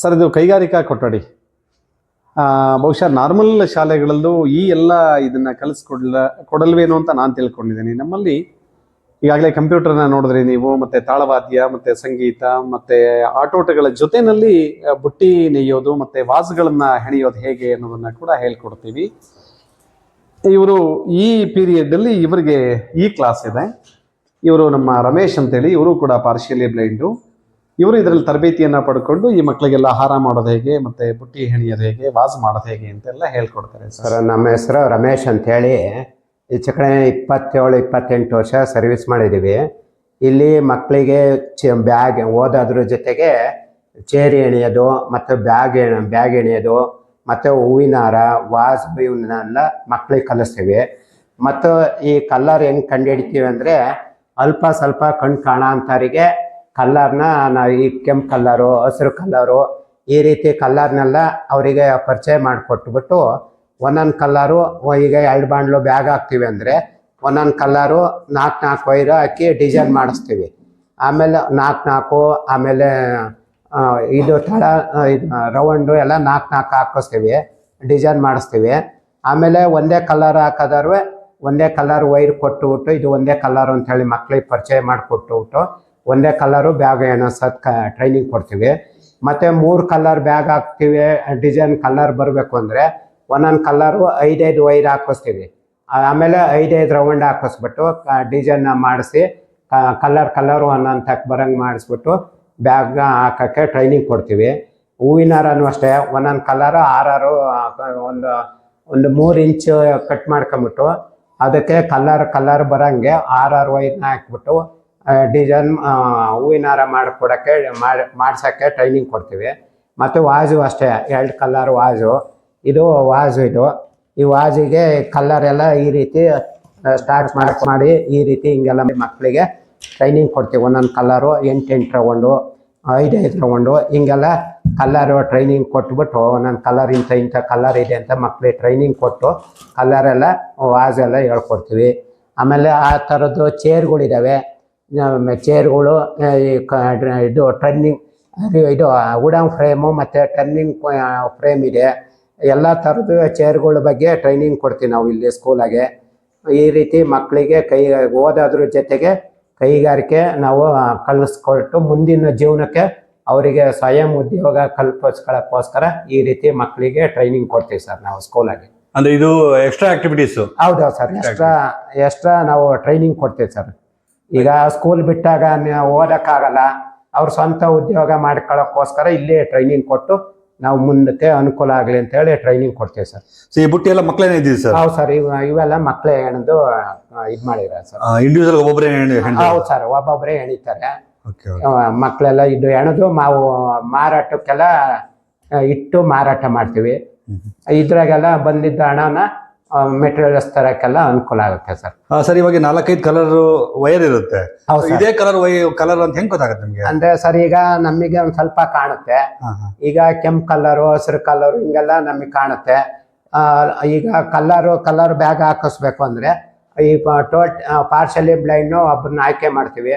Sir, ಇದು ಕೈಗಾರಿಕಾ ಕೊಠಡಿ. ಬಹುಶಃ ನಾರ್ಮಲ್ ಶಾಲೆಗಳಲ್ಲೂ ಈ ಎಲ್ಲ ಇದನ್ನ ಕಲಿಸ್ಕೊಡ್ಲ, ಕೊಡಲ್ವೇನೋ ಅಂತ ನಾನು ತಿಳ್ಕೊಂಡಿದ್ದೀನಿ. ನಮ್ಮಲ್ಲಿ ಈಗಾಗಲೇ ಕಂಪ್ಯೂಟರ್ನ ನೋಡಿದ್ರಿ ನೀವು, ಮತ್ತೆ ತಾಳವಾದ್ಯ, ಮತ್ತೆ ಸಂಗೀತ, ಮತ್ತೆ ಆಟೋಟಗಳ ಜೊತೆಯಲ್ಲಿ ಬುಟ್ಟಿ ನೇಯೋದು, ಮತ್ತೆ ವಾಸ್ಗಳನ್ನ ಹೆಣೆಯೋದು ಹೇಗೆ ಅನ್ನೋದನ್ನ ಕೂಡ ಹೇಳ್ಕೊಡ್ತೀವಿ. ಇವರು ಈ ಪೀರಿಯಡ್ ಅಲ್ಲಿ ಇವರಿಗೆ ಈ ಕ್ಲಾಸ್ ಇದೆ. ಇವರು ನಮ್ಮ ರಮೇಶ್ ಅಂತೇಳಿ, ಇವರು ಕೂಡ ಪಾರ್ಶಿಯಲಿ ಬ್ಲೈಂಡು. ಇವರು ಇದರಲ್ಲಿ ತರಬೇತಿಯನ್ನ ಪಡ್ಕೊಂಡು ಈ ಮಕ್ಕಳಿಗೆಲ್ಲ ಆಹಾರ ಮಾಡೋದು ಹೇಗೆ, ಮತ್ತೆ ಬುಟ್ಟಿ ಹೆಣಿಯೋದು ಹೇಗೆ, ವಾಸ ಮಾಡೋದು ಹೇಗೆ ಅಂತೆಲ್ಲ ಹೇಳ್ಕೊಡ್ತಾರೆ ಸರ್. ನಮ್ಮ ಹೆಸರು ರಮೇಶ್ ಅಂತೇಳಿ ಈಚೆ ಕಡೆ ಇಪ್ಪತ್ತೇಳು, ಇಪ್ಪತ್ತೆಂಟು ವರ್ಷ ಸರ್ವಿಸ್ ಮಾಡಿದ್ದೀವಿ ಇಲ್ಲಿ ಮಕ್ಕಳಿಗೆ ಚ, ಬ್ಯಾಗ್ ಓದೋದ್ರ ಜೊತೆಗೆ ಚೇರಿ ಎಣೆಯೋದು, ಮತ್ತು ಬ್ಯಾಗ್ ಬ್ಯಾಗ್ ಎಣೆಯೋದು, ಮತ್ತು ಹೂವಿನ ಹಾರ, ವಾಸ್ ಇವನ್ನೆಲ್ಲ ಮಕ್ಕಳಿಗೆ ಕಲಿಸ್ತೀವಿ. ಮತ್ತು ಈ ಕಲ್ಲರ್ ಹೆಂಗೆ ಕಂಡುಹಿಡಿತೀವಿ ಅಂದರೆ ಅಲ್ಪ ಸ್ವಲ್ಪ ಕಣ್ಣು ಕಾಣೋ ಅಂಥವರಿಗೆ ಕಲ್ಲರ್ನ ನಾವು ಈ ಕೆಂಪು ಕಲ್ಲರು, ಹಸಿರು ಕಲ್ಲರು ಈ ರೀತಿ ಕಲ್ಲರ್ನೆಲ್ಲ ಅವರಿಗೆ ಪರಿಚಯ ಮಾಡಿಕೊಟ್ಬಿಟ್ಟು ಒಂದೊಂದು ಕಲ್ಲರು ಈಗ ಎರಡು ಬಾಂಡ್ಲು ಬ್ಯಾಗ್ ಹಾಕ್ತೀವಿ ಅಂದರೆ ಒಂದೊಂದು ಕಲ್ಲರು ನಾಲ್ಕು ನಾಲ್ಕು ವೈರು ಹಾಕಿ ಡಿಸೈನ್ ಮಾಡಿಸ್ತೀವಿ. ಆಮೇಲೆ ನಾಲ್ಕು ನಾಲ್ಕು ಆಮೇಲೆ ಇದು ತಳ ಇದು ರೌಂಡು ಎಲ್ಲ ನಾಲ್ಕು ನಾಲ್ಕು ಹಾಕಿಸ್ತೀವಿ ಡಿಸೈನ್ ಮಾಡಿಸ್ತೀವಿ. ಆಮೇಲೆ ಒಂದೇ ಕಲರ್ ಹಾಕೋದಾರು ಒಂದೇ ಕಲರ್ ವೈರ್ ಕೊಟ್ಟುಬಿಟ್ಟು ಇದು ಒಂದೇ ಕಲರ್ ಅಂತೇಳಿ ಮಕ್ಕಳಿಗೆ ಪರಿಚಯ ಮಾಡಿಕೊಟ್ಟುಬಿಟ್ಟು ಒಂದೇ ಕಲರು ಬ್ಯಾಗ್ ಏನೋ ಕ ಟ್ರೈನಿಂಗ್ ಕೊಡ್ತೀವಿ. ಮತ್ತು ಮೂರು ಕಲರ್ ಬ್ಯಾಗ್ ಹಾಕ್ತೀವಿ ಡಿಸೈನ್ ಕಲರ್ ಬರಬೇಕು ಅಂದರೆ ಒಂದೊಂದು ಕಲರು ಐದೈದು ವೈರ್ ಹಾಕಿಸ್ತೀವಿ ಆಮೇಲೆ ಐದೈದು ರೌಂಡ್ ಹಾಕಿಸ್ಬಿಟ್ಟು ಡಿಸೈನ್ ಮಾಡಿಸಿ ಕಲರ್ ಕಲರ್ ಒಂದೊಂದು ತಕ್ಕ ಬರಂಗೆ ಮಾಡಿಸ್ಬಿಟ್ಟು ಬ್ಯಾಗ್ ಹಾಕೋಕ್ಕೆ ಟ್ರೈನಿಂಗ್ ಕೊಡ್ತೀವಿ. ಹೂವಿನ ಹಾರನೂ ಅಷ್ಟೇ, ಒಂದೊಂದು ಕಲರ್ ಆರಾರು ಒಂದು ಒಂದು ಮೂರು ಇಂಚು ಕಟ್ ಮಾಡ್ಕೊಂಬಿಟ್ಟು ಅದಕ್ಕೆ ಕಲರ್ ಕಲರ್ ಬರಂಗೆ ಆರಾರು ವೈರ್ನ ಹಾಕ್ಬಿಟ್ಟು ಡಿಸೈನ್ ಹೂವಿನಾರ ಮಾಡಿಕೊಡೋಕ್ಕೆ, ಮಾಡಿ, ಮಾಡ್ಸೋಕ್ಕೆ ಟ್ರೈನಿಂಗ್ ಕೊಡ್ತೀವಿ. ಮತ್ತು ವಾಜು ಅಷ್ಟೇ, ಎರಡು ಕಲ್ಲರ್ ವಾಜು. ಇದು ವಾಜು ಇದು. ಈ ವಾಜಿಗೆ ಕಲ್ಲರ್ ಎಲ್ಲ ಈ ರೀತಿ ಸ್ಟಾರ್ಟ್ ಮಾಡಿ ಮಾಡಿ ಈ ರೀತಿ ಹಿಂಗೆಲ್ಲ ಮಕ್ಕಳಿಗೆ ಟ್ರೈನಿಂಗ್ ಕೊಡ್ತೀವಿ. ಒಂದೊಂದು ಕಲ್ಲರು ಎಂಟು ಎಂಟು ರೌಂಡು ಐದೈದು ರೌಂಡು ಹಿಂಗೆಲ್ಲ ಕಲ್ಲರು ಟ್ರೈನಿಂಗ್ ಕೊಟ್ಬಿಟ್ಟು, ಒಂದೊಂದು ಕಲರ್ ಇಂಥ ಇಂಥ ಕಲರ್ ಇದೆ ಅಂತ ಮಕ್ಕಳಿಗೆ ಟ್ರೈನಿಂಗ್ ಕೊಟ್ಟು ಕಲ್ಲರೆಲ್ಲ ವಾಜೆಲ್ಲ ಹೇಳ್ಕೊಡ್ತೀವಿ. ಆಮೇಲೆ ಆ ಥರದ್ದು ಚೇರ್ಗಳಿದ್ದಾವೆ ಚೇರ್ಗಳು ಈ ಕ- ಇದು ಟರ್ನಿಂಗ್ ಇದು ವುಡನ್ ಫ್ರೇಮು ಮತ್ತು ಟರ್ನಿಂಗ್ ಫ್ರೇಮ್ ಇದೆ. ಎಲ್ಲ ಥರದ ಚೇರ್ಗಳ ಬಗ್ಗೆ ಟ್ರೈನಿಂಗ್ ಕೊಡ್ತೀವಿ ನಾವು ಇಲ್ಲಿ ಸ್ಕೂಲಾಗೆ ಈ ರೀತಿ ಮಕ್ಕಳಿಗೆ ಕೈ ಓದೋದ್ರ ಜೊತೆಗೆ ಕೈಗಾರಿಕೆ ನಾವು ಕಲಿಸ್ಕೊಟ್ಟು ಮುಂದಿನ ಜೀವನಕ್ಕೆ ಅವರಿಗೆ ಸ್ವಯಂ ಉದ್ಯೋಗ ಕಲ್ಪಿಸ್ಕೊಳ್ಳೋಕ್ಕೋಸ್ಕರ ಈ ರೀತಿ ಮಕ್ಕಳಿಗೆ ಟ್ರೈನಿಂಗ್ ಕೊಡ್ತೀವಿ ಸರ್ ನಾವು ಸ್ಕೂಲಾಗೆ ಅಂದ್ರೆ ಇದು ಎಕ್ಸ್ಟ್ರಾ ಆಕ್ಟಿವಿಟೀಸ್ ಹೌದಾ ಸರ್ ಎಕ್ಸ್ಟ್ರಾ ಎಕ್ಸ್ಟ್ರಾ ನಾವು ಟ್ರೈನಿಂಗ್ ಕೊಡ್ತೀವಿ ಸರ್. ಈಗ ಸ್ಕೂಲ್ ಬಿಟ್ಟಾಗ ಓದಕ್ಕಾಗಲ್ಲ ಅವ್ರ ಸ್ವಂತ ಉದ್ಯೋಗ ಮಾಡ್ಕೊಳ್ಳೋಕ್ಕೋಸ್ಕರ ಇಲ್ಲೇ ಟ್ರೈನಿಂಗ್ ಕೊಟ್ಟು ನಾವು ಮುಂದಕ್ಕೆ ಅನುಕೂಲ ಆಗಲಿ ಅಂತ ಹೇಳಿ ಟ್ರೈನಿಂಗ್ ಕೊಡ್ತೀವಿ ಸರ್ ಸೊ ಈ ಬುಟ್ಟಿ ಎಲ್ಲ ಮಕ್ಕಳೇನೇ ಇದ್ದೀವಿ ಸರ್ ಹೌದು ಸರ್ ಇವ ಇವೆಲ್ಲ ಮಕ್ಕಳೇ ಹೆಣದು ಇದು ಮಾಡಿದ್ದಾರೆ ಸರ್ ಇಂಡಿವಿಜುವಲ್ ಒಬ್ಬೊಬ್ಬರೇ ಹೌದು ಸರ್ ಒಬ್ಬೊಬ್ಬರೇ ಎಣಿತಾರೆ ಮಕ್ಕಳೆಲ್ಲ ಇದು ಹೆಣದು ನಾವು ಮಾರಾಟಕ್ಕೆಲ್ಲ ಇಟ್ಟು ಮಾರಾಟ ಮಾಡ್ತೀವಿ. ಇದ್ರಾಗೆಲ್ಲ ಬಂದಿದ್ದ ಹಣನ ಮೆಟೀರಿಯಲ್ಸ್ ತರಕ್ಕೆಲ್ಲ ಅನುಕೂಲ ಆಗುತ್ತೆ ಸರ್. ಸರ್ ಇವಾಗ ನಾಲ್ಕೈದು ಕಲರ್ ವೈರ್ ಇರುತ್ತೆ. ಇದೇ ಕಲರ್ ವೈ ಕಲರ್ ಅಂತ ಹೆಂಗ್ ಗೊತ್ತಾಗುತ್ತೆ ನಿಮಗೆ? ಅಂದ್ರೆ ಸರ್ ಈಗ ನಮಗೆ ಒಂದ್ ಸ್ವಲ್ಪ ಕಾಣುತ್ತೆ. ಈಗ ಕೆಂಪು ಕಲರು ಹಸಿರು ಕಲರು ಹಿಂಗೆಲ್ಲ ನಮಗೆ ಕಾಣುತ್ತೆ. ಈಗ ಕಲರು ಕಲರ್ ಬ್ಯಾಗ್ ಹಾಕಿಸ್ಬೇಕು ಅಂದ್ರೆ ಈ ಟೋಟ್ ಪಾರ್ಷಲಿ ಬ್ಲೈಂಡ್ ಒಬ್ಬರನ್ನ ಆಯ್ಕೆ ಮಾಡ್ತೀವಿ.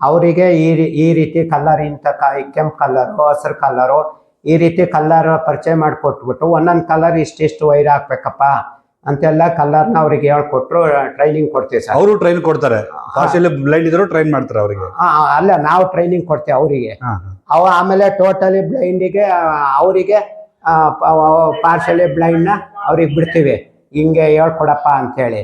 ಅವರಿಗೆ ಈ ರೀ- ಈ ರೀತಿ ಕಲರ್ ಇಂಥ ಕೆಂಪ್ ಕೆಂಪು ಕಲರು ಹಸಿರು ಕಲರು ಈ ರೀತಿ ಕಲರ್ ಪರಿಚಯ ಮಾಡಿಕೊಟ್ಬಿಟ್ಟು ಒಂದೊಂದು ಕಲರ್ ಇಷ್ಟಿಷ್ಟು ವೈರ್ ಹಾಕ್ಬೇಕಪ್ಪ. ಅಂತೆಲ್ಲ ಕಲ್ಲರ್ನ ಅವ್ರಿಗೆ ಹೇಳ್ಕೊಟ್ರು ಟ್ರೈನಿಂಗ್ ಕೊಡ್ತೀವಿ ಸರ್. ಅವರು ಟ್ರೈನ್ ಕೊಡ್ತಾರೆ. ಬ್ಲೈಂಡ್ ಇದ್ರು ಟ್ರೈನ್ ಮಾಡ್ತಾರೆ ಅವರಿಗೆ. ಅಲ್ಲ ನಾವು ಟ್ರೈನಿಂಗ್ ಕೊಡ್ತೀವಿ ಅವರಿಗೆ. ಅವ ಆಮೇಲೆ ಟೋಟಲಿ ಬ್ಲೈಂಡಿಗೆ ಅವರಿಗೆ ಪಾರ್ಶಲಿ ಬ್ಲೈಂಡ್ನ ಅವ್ರಿಗೆ ಬಿಡ್ತೀವಿ. ಹಿಂಗೆ ಹೇಳ್ಕೊಡಪ್ಪ ಅಂತೇಳಿ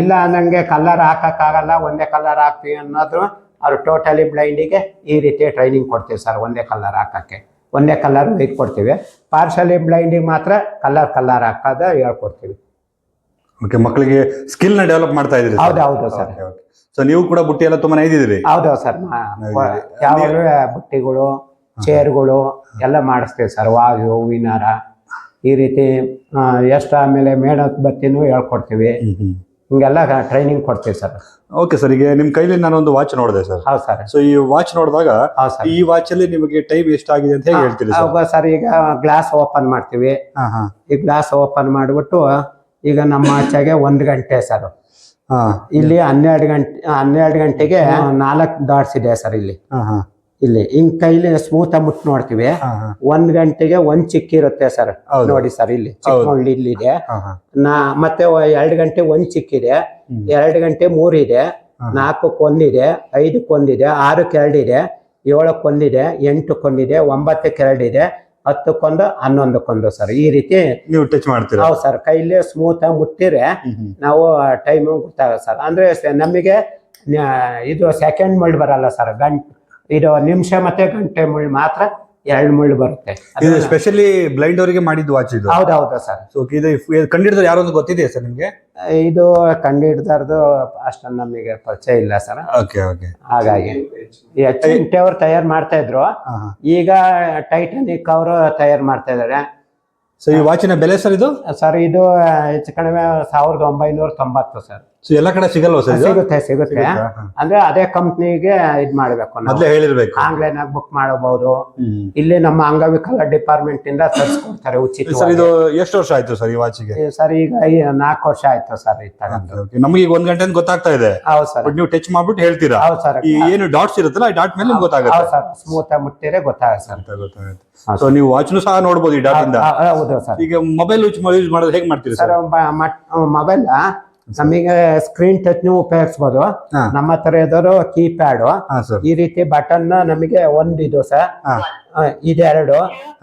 ಇಲ್ಲ ನನಗೆ ಕಲ್ಲರ್ ಹಾಕೋಕ್ಕಾಗಲ್ಲ ಒಂದೇ ಕಲ್ಲರ್ ಹಾಕ್ತೀವಿ ಅನ್ನೋದು ಅವ್ರು ಟೋಟಲಿ ಬ್ಲೈಂಡಿಗೆ ಈ ರೀತಿ ಟ್ರೈನಿಂಗ್ ಕೊಡ್ತೀವಿ ಸರ್ ಒಂದೇ ಕಲ್ಲರ್ ಹಾಕೋಕ್ಕೆ. ಒಂದೇ ಕಲ್ಲರ್ ಇದು ಕೊಡ್ತೀವಿ. ಪಾರ್ಶಲಿ ಬ್ಲೈಂಡಿಗೆ ಮಾತ್ರ ಕಲ್ಲರ್ ಕಲ್ಲರ್ ಹಾಕೋದು ಹೇಳ್ಕೊಡ್ತೀವಿ. ಓಕೆ ಮಕ್ಕಳಿಗೆ ಸ್ಕಿಲ್ನ ಡೆವಲಪ್ ಮಾಡ್ತಾ ಇದ್ರಿ ಹೌದು ಹೌದು ಸರ್ ಸೊ ನೀವು ಕೂಡ ಬುಟ್ಟಿ ಎಲ್ಲ ತುಂಬಾ ಐದಿದ್ರಿ ಹೌದು ಸರ್ ಯಾವಾಗಲೂ ಬುಟ್ಟಿಗಳು ಚೇರ್ಗಳು ಎಲ್ಲ ಮಾಡಿಸ್ತೇವೆ ಸರ್ ವಾಜು ಹೂವಿನಾರ ಈ ರೀತಿ ಎಷ್ಟು ಆಮೇಲೆ ಮೇಣದ ಬತ್ತಿನೂ ಹೇಳ್ಕೊಡ್ತೀವಿ. ಹಿಂಗೆಲ್ಲ ಟ್ರೈನಿಂಗ್ ಕೊಡ್ತೀವಿ ಸರ್ ಓಕೆ ಸರ್ ಈಗ ನಿಮ್ ಕೈಲಿ ನಾನು ಒಂದು ವಾಚ್ ನೋಡಿದೆ ಸರ್ ಹೌದು ಸರ್ ಸೊ ಈ ವಾಚ್ ನೋಡಿದಾಗ ಈ ವಾಚ್ ಅಲ್ಲಿ ನಿಮಗೆ ಟೈಮ್ ಎಷ್ಟಾಗಿದೆ ಅಂತ ಹೇಗೆ ಹೇಳ್ತೀರಿ ಸರ್ ಈಗ ಗ್ಲಾಸ್ ಓಪನ್ ಮಾಡ್ತೀವಿ. ಈ ಗ್ಲಾಸ್ ಓಪನ್ ಮಾಡಿಬಿಟ್ಟು ಈಗ ನಮ್ಮ ಆಚೆಗೆ ಒಂದು ಗಂಟೆ ಸರ್ ಹಾ. ಇಲ್ಲಿ ಹನ್ನೆರಡು ಗಂಟೆ ಹನ್ನೆರಡು ಗಂಟೆಗೆ ನಾಲ್ಕು ಡಾಟ್ಸ್ ಇದೆ ಸರ್ ಇಲ್ಲಿ. ಹಾ ಹಾ. ಇಲ್ಲಿ ಹಿಂಗ್ ಕೈಲಿ ಸ್ಮೂತ್ ಮುಟ್ ನೋಡ್ತೀವಿ. ಒಂದ್ ಗಂಟೆಗೆ ಒಂದ್ ಚಿಕ್ಕ ಇರುತ್ತೆ ಸರ್ ನೋಡಿ ಸರ್ ಇಲ್ಲಿ. ಚಿಕ್ಕ ಇಲ್ಲಿ ಇದೆ. ನಾ ಮತ್ತೆ ಎರಡ್ ಗಂಟೆ ಒಂದ್ ಚಿಕ್ಕ ಇದೆ. ಎರಡ್ ಗಂಟೆ ಮೂರಿದೆ ಇದೆ. ನಾಲ್ಕಕ್ಕೆ ಒಂದಿದೆ ಐದಕ್ಕೆ ಒಂದಿದೆ ಆರಕ್ಕೆ ಎರಡಿದೆ ಏಳಕ್ಕೆ ಒಂದಿದೆ ಎಂಟಕ್ಕೆ ಒಂದಿದೆ ಒಂಬತ್ತಕ್ಕೆ ಎರಡಿದೆ ಹತ್ತಕ್ಕೊಂದು ಹನ್ನೊಂದಕ್ಕೊಂದು ಸರ್. ಈ ರೀತಿ ನೀವು ಟಚ್ ಮಾಡ್ತೀರಾ? ಹೌದು ಸರ್. ಕೈಲಿ ಸ್ಮೂತ್ ಆಗಿ ಹ್ಮ್ ನಾವು ಟೈಮ್ ಗೊತ್ತಾಗಲ್ಲ ಸರ್. ಅಂದ್ರೆ ನಮಗೆ ಇದು ಸೆಕೆಂಡ್ ಮುಳ್ಳು ಬರಲ್ಲ ಸರ್. ಗಂಟೆ ಇದು ನಿಮಿಷ ಮತ್ತೆ ಗಂಟೆ ಮುಳ್ಳು ಮಾತ್ರ ಎರಡು ಮುಳ್ಳು ಬರುತ್ತೆ. ಇದು ಸ್ಪೆಷಲಿ ಬ್ಲೈಂಡ್ ಅವರಿಗೆ ಮಾಡಿದ ವಾಚ್ ಇದು? ಹೌದೌದು ಸರ್. ಸೊ ಇದು ಕಂಡಿಡಿದ್ರೆ ಯಾರೋ ಒಂದು ಗೊತ್ತಿದೆಯಾ ಸರ್ ನಿಮಗೆ? ಇದು ಕಂಡುಹಿಡ್ದಾರ್ದು ಅಷ್ಟೊಂದು ನಮಗೆ ಪರಿಚಯ ಇಲ್ಲ ಸರ್. ಓಕೆ ಓಕೆ ಹಾಗಾಗಿ. ಎಚ್ ಅವ್ರು ತಯಾರು ಮಾಡ್ತಾ ಇದ್ರು. ಈಗ ಟೈಟಾನಿಕ್ ಅವರು ತಯಾರು ಮಾಡ್ತಾ ಇದ್ದಾರೆ ಸೊ ಈ ವಾಚಿನ ಬೆಲೆ ಸರ್ ಇದು? ಸರ್ ಇದು ಹೆಚ್ಚು ಕಡಿಮೆ ಸಾವಿರದ ಒಂಬೈನೂರ ತೊಂಬತ್ತು ಸರ್. ಎಲ್ಲ ಕಡೆ ಸಿಗಲ್ವಾ ಸರ್ ಇದು? ಸಿಗುತ್ತೆ ಸಿಗುತ್ತೆ. ಸಿಗುತ್ತಾ? ಅಂದ್ರೆ ಅದೇ ಕಂಪ್ನಿಗೆ ಇದ್ ಮಾಡ್ಬೇಕು ನಾವು. ಮೊದ್ಲೇ ಹೇಳಿರ್ಬೇಕು. ಆನ್ಲೈನ್ ಆಗಿ ಬುಕ್ ಮಾಡಬಹುದು. ಹ್ಮ್. ಇಲ್ಲಿ ನಮ್ಮ ಅಂಗವಿಕಲ ಡಿಪಾರ್ಟ್ಮೆಂಟ್ ಇಂದ ತರಿಸ್ಕೊಡ್ತಾರೆ ಸರ್ ಉಚಿತ ಇದು ಎಷ್ಟು ವರ್ಷ ಆಯ್ತು ಸರ್ ಈ ವಾಚಿಗೆ? ಸರ್ ಈಗ ಈ ನಾಲ್ಕು ವರ್ಷ ಆಯ್ತು ಸರ್ ನಮ್ಗೆ ಈಗ ಒಂದ್ ಗಂಟೆ ಅಂತ ಗೊತ್ತಾಗ್ತಾ ಇದೆ. ಹೌದು ಸರ್. ಬಟ್ ನೀವು ಟಚ್ ಮಾಡ್ಬಿಟ್ಟು ಹೇಳ್ತೀರಾ? ಹೌದು ಸರ್. ಈ ಏನು ಡಾಟ್ಸ್ ಇರುತ್ತಲ್ಲ ಈ ಡಾಟ್ ಮೇಲೆ ನಿಮ್ಗೆ ಗೊತ್ತಾಗುತ್ತೆ. ಹೌದು ಸರ್. ಸ್ಮೂತ್ ಆಗಿ ಮುಟ್ಟಿದ್ರೆ ಗೊತ್ತಾಗುತ್ತೆ ಸರ್. ಅಂತ ಗೊತ್ತಾಗುತ್ತೆ. ಸೊ ನೀವು ವಾಚ್ನು ಸಹ ನೋಡಬಹುದು ಈ ಡಾಟ್ ಇಂದ ಹೌದು ಸರ್. ಈಗ ಮೊಬೈಲ್ ಯೂಸ್ ಯೂಸ್ ಮಾಡೋದು ಹೇಗೆ ಮಾಡ್ತೀರಿ ಸರ್ ಸರ್? ಮೊಬೈಲ್ ನಮಗೆ ಸ್ಕ್ರೀನ್ ಟಚ್ ಉಪಯೋಗಿಸ್ಬೋದು. ಉಪಯೋಗಿಸಬಹುದು ನಮ್ಮ ಹತ್ರ ಇದ್ದವರು ಕೀಪ್ಯಾಡ್ ಈ ರೀತಿ ಬಟನ್ ನಮಗೆ ಒಂದಿದು ಸರ್ ಇದೆರಡು.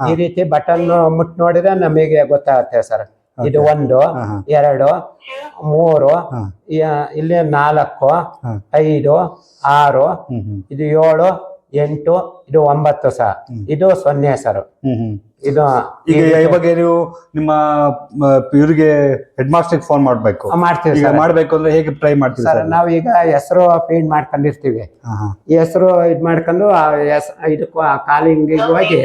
ಈ ರೀತಿ ಬಟನ್ ಮುಟ್ ನೋಡಿದ್ರೆ ನಮಗೆ ಗೊತ್ತಾಗುತ್ತೆ ಸರ್ ಇದು ಒಂದು. ಎರಡು ಮೂರು. ಇಲ್ಲಿ ನಾಲ್ಕು. ಐದು ಆರು ಇದು ಏಳು ಎಂಟು ಇದು ಒಂಬತ್ತು ಸಹ. ಇದು ಸೊನ್ನೆ ಸರ್ ಇದು ಈಗ ಈ ಬಗ್ಗೆ ನೀವು ನಿಮ್ಮ ಇವ್ರಿಗೆ ಹೆಡ್ ಮಾಸ್ಟರ್ ಫೋನ್ ಮಾಡ್ಬೇಕು ಮಾಡ್ತೀವಿ ಈಗ ಸರ್. ಮಾಡ್ಬೇಕು ಅಂದ್ರೆ ಹೇಗೆ ಟ್ರೈ ಮಾಡ್ತೀವಿ ಸರ್ ನಾವು ಈಗ ಹೆಸರು ಫೀಡ್ ಮಾಡ್ಕೊಂಡಿರ್ತೀವಿ. ಹೆಸರು ಇದ್ ಮಾಡ್ಕೊಂಡು ಆ ಹೆಸ್ ಇದಕ್ಕೂ ಕಾಲಿಂಗ್ ಹೋಗಿ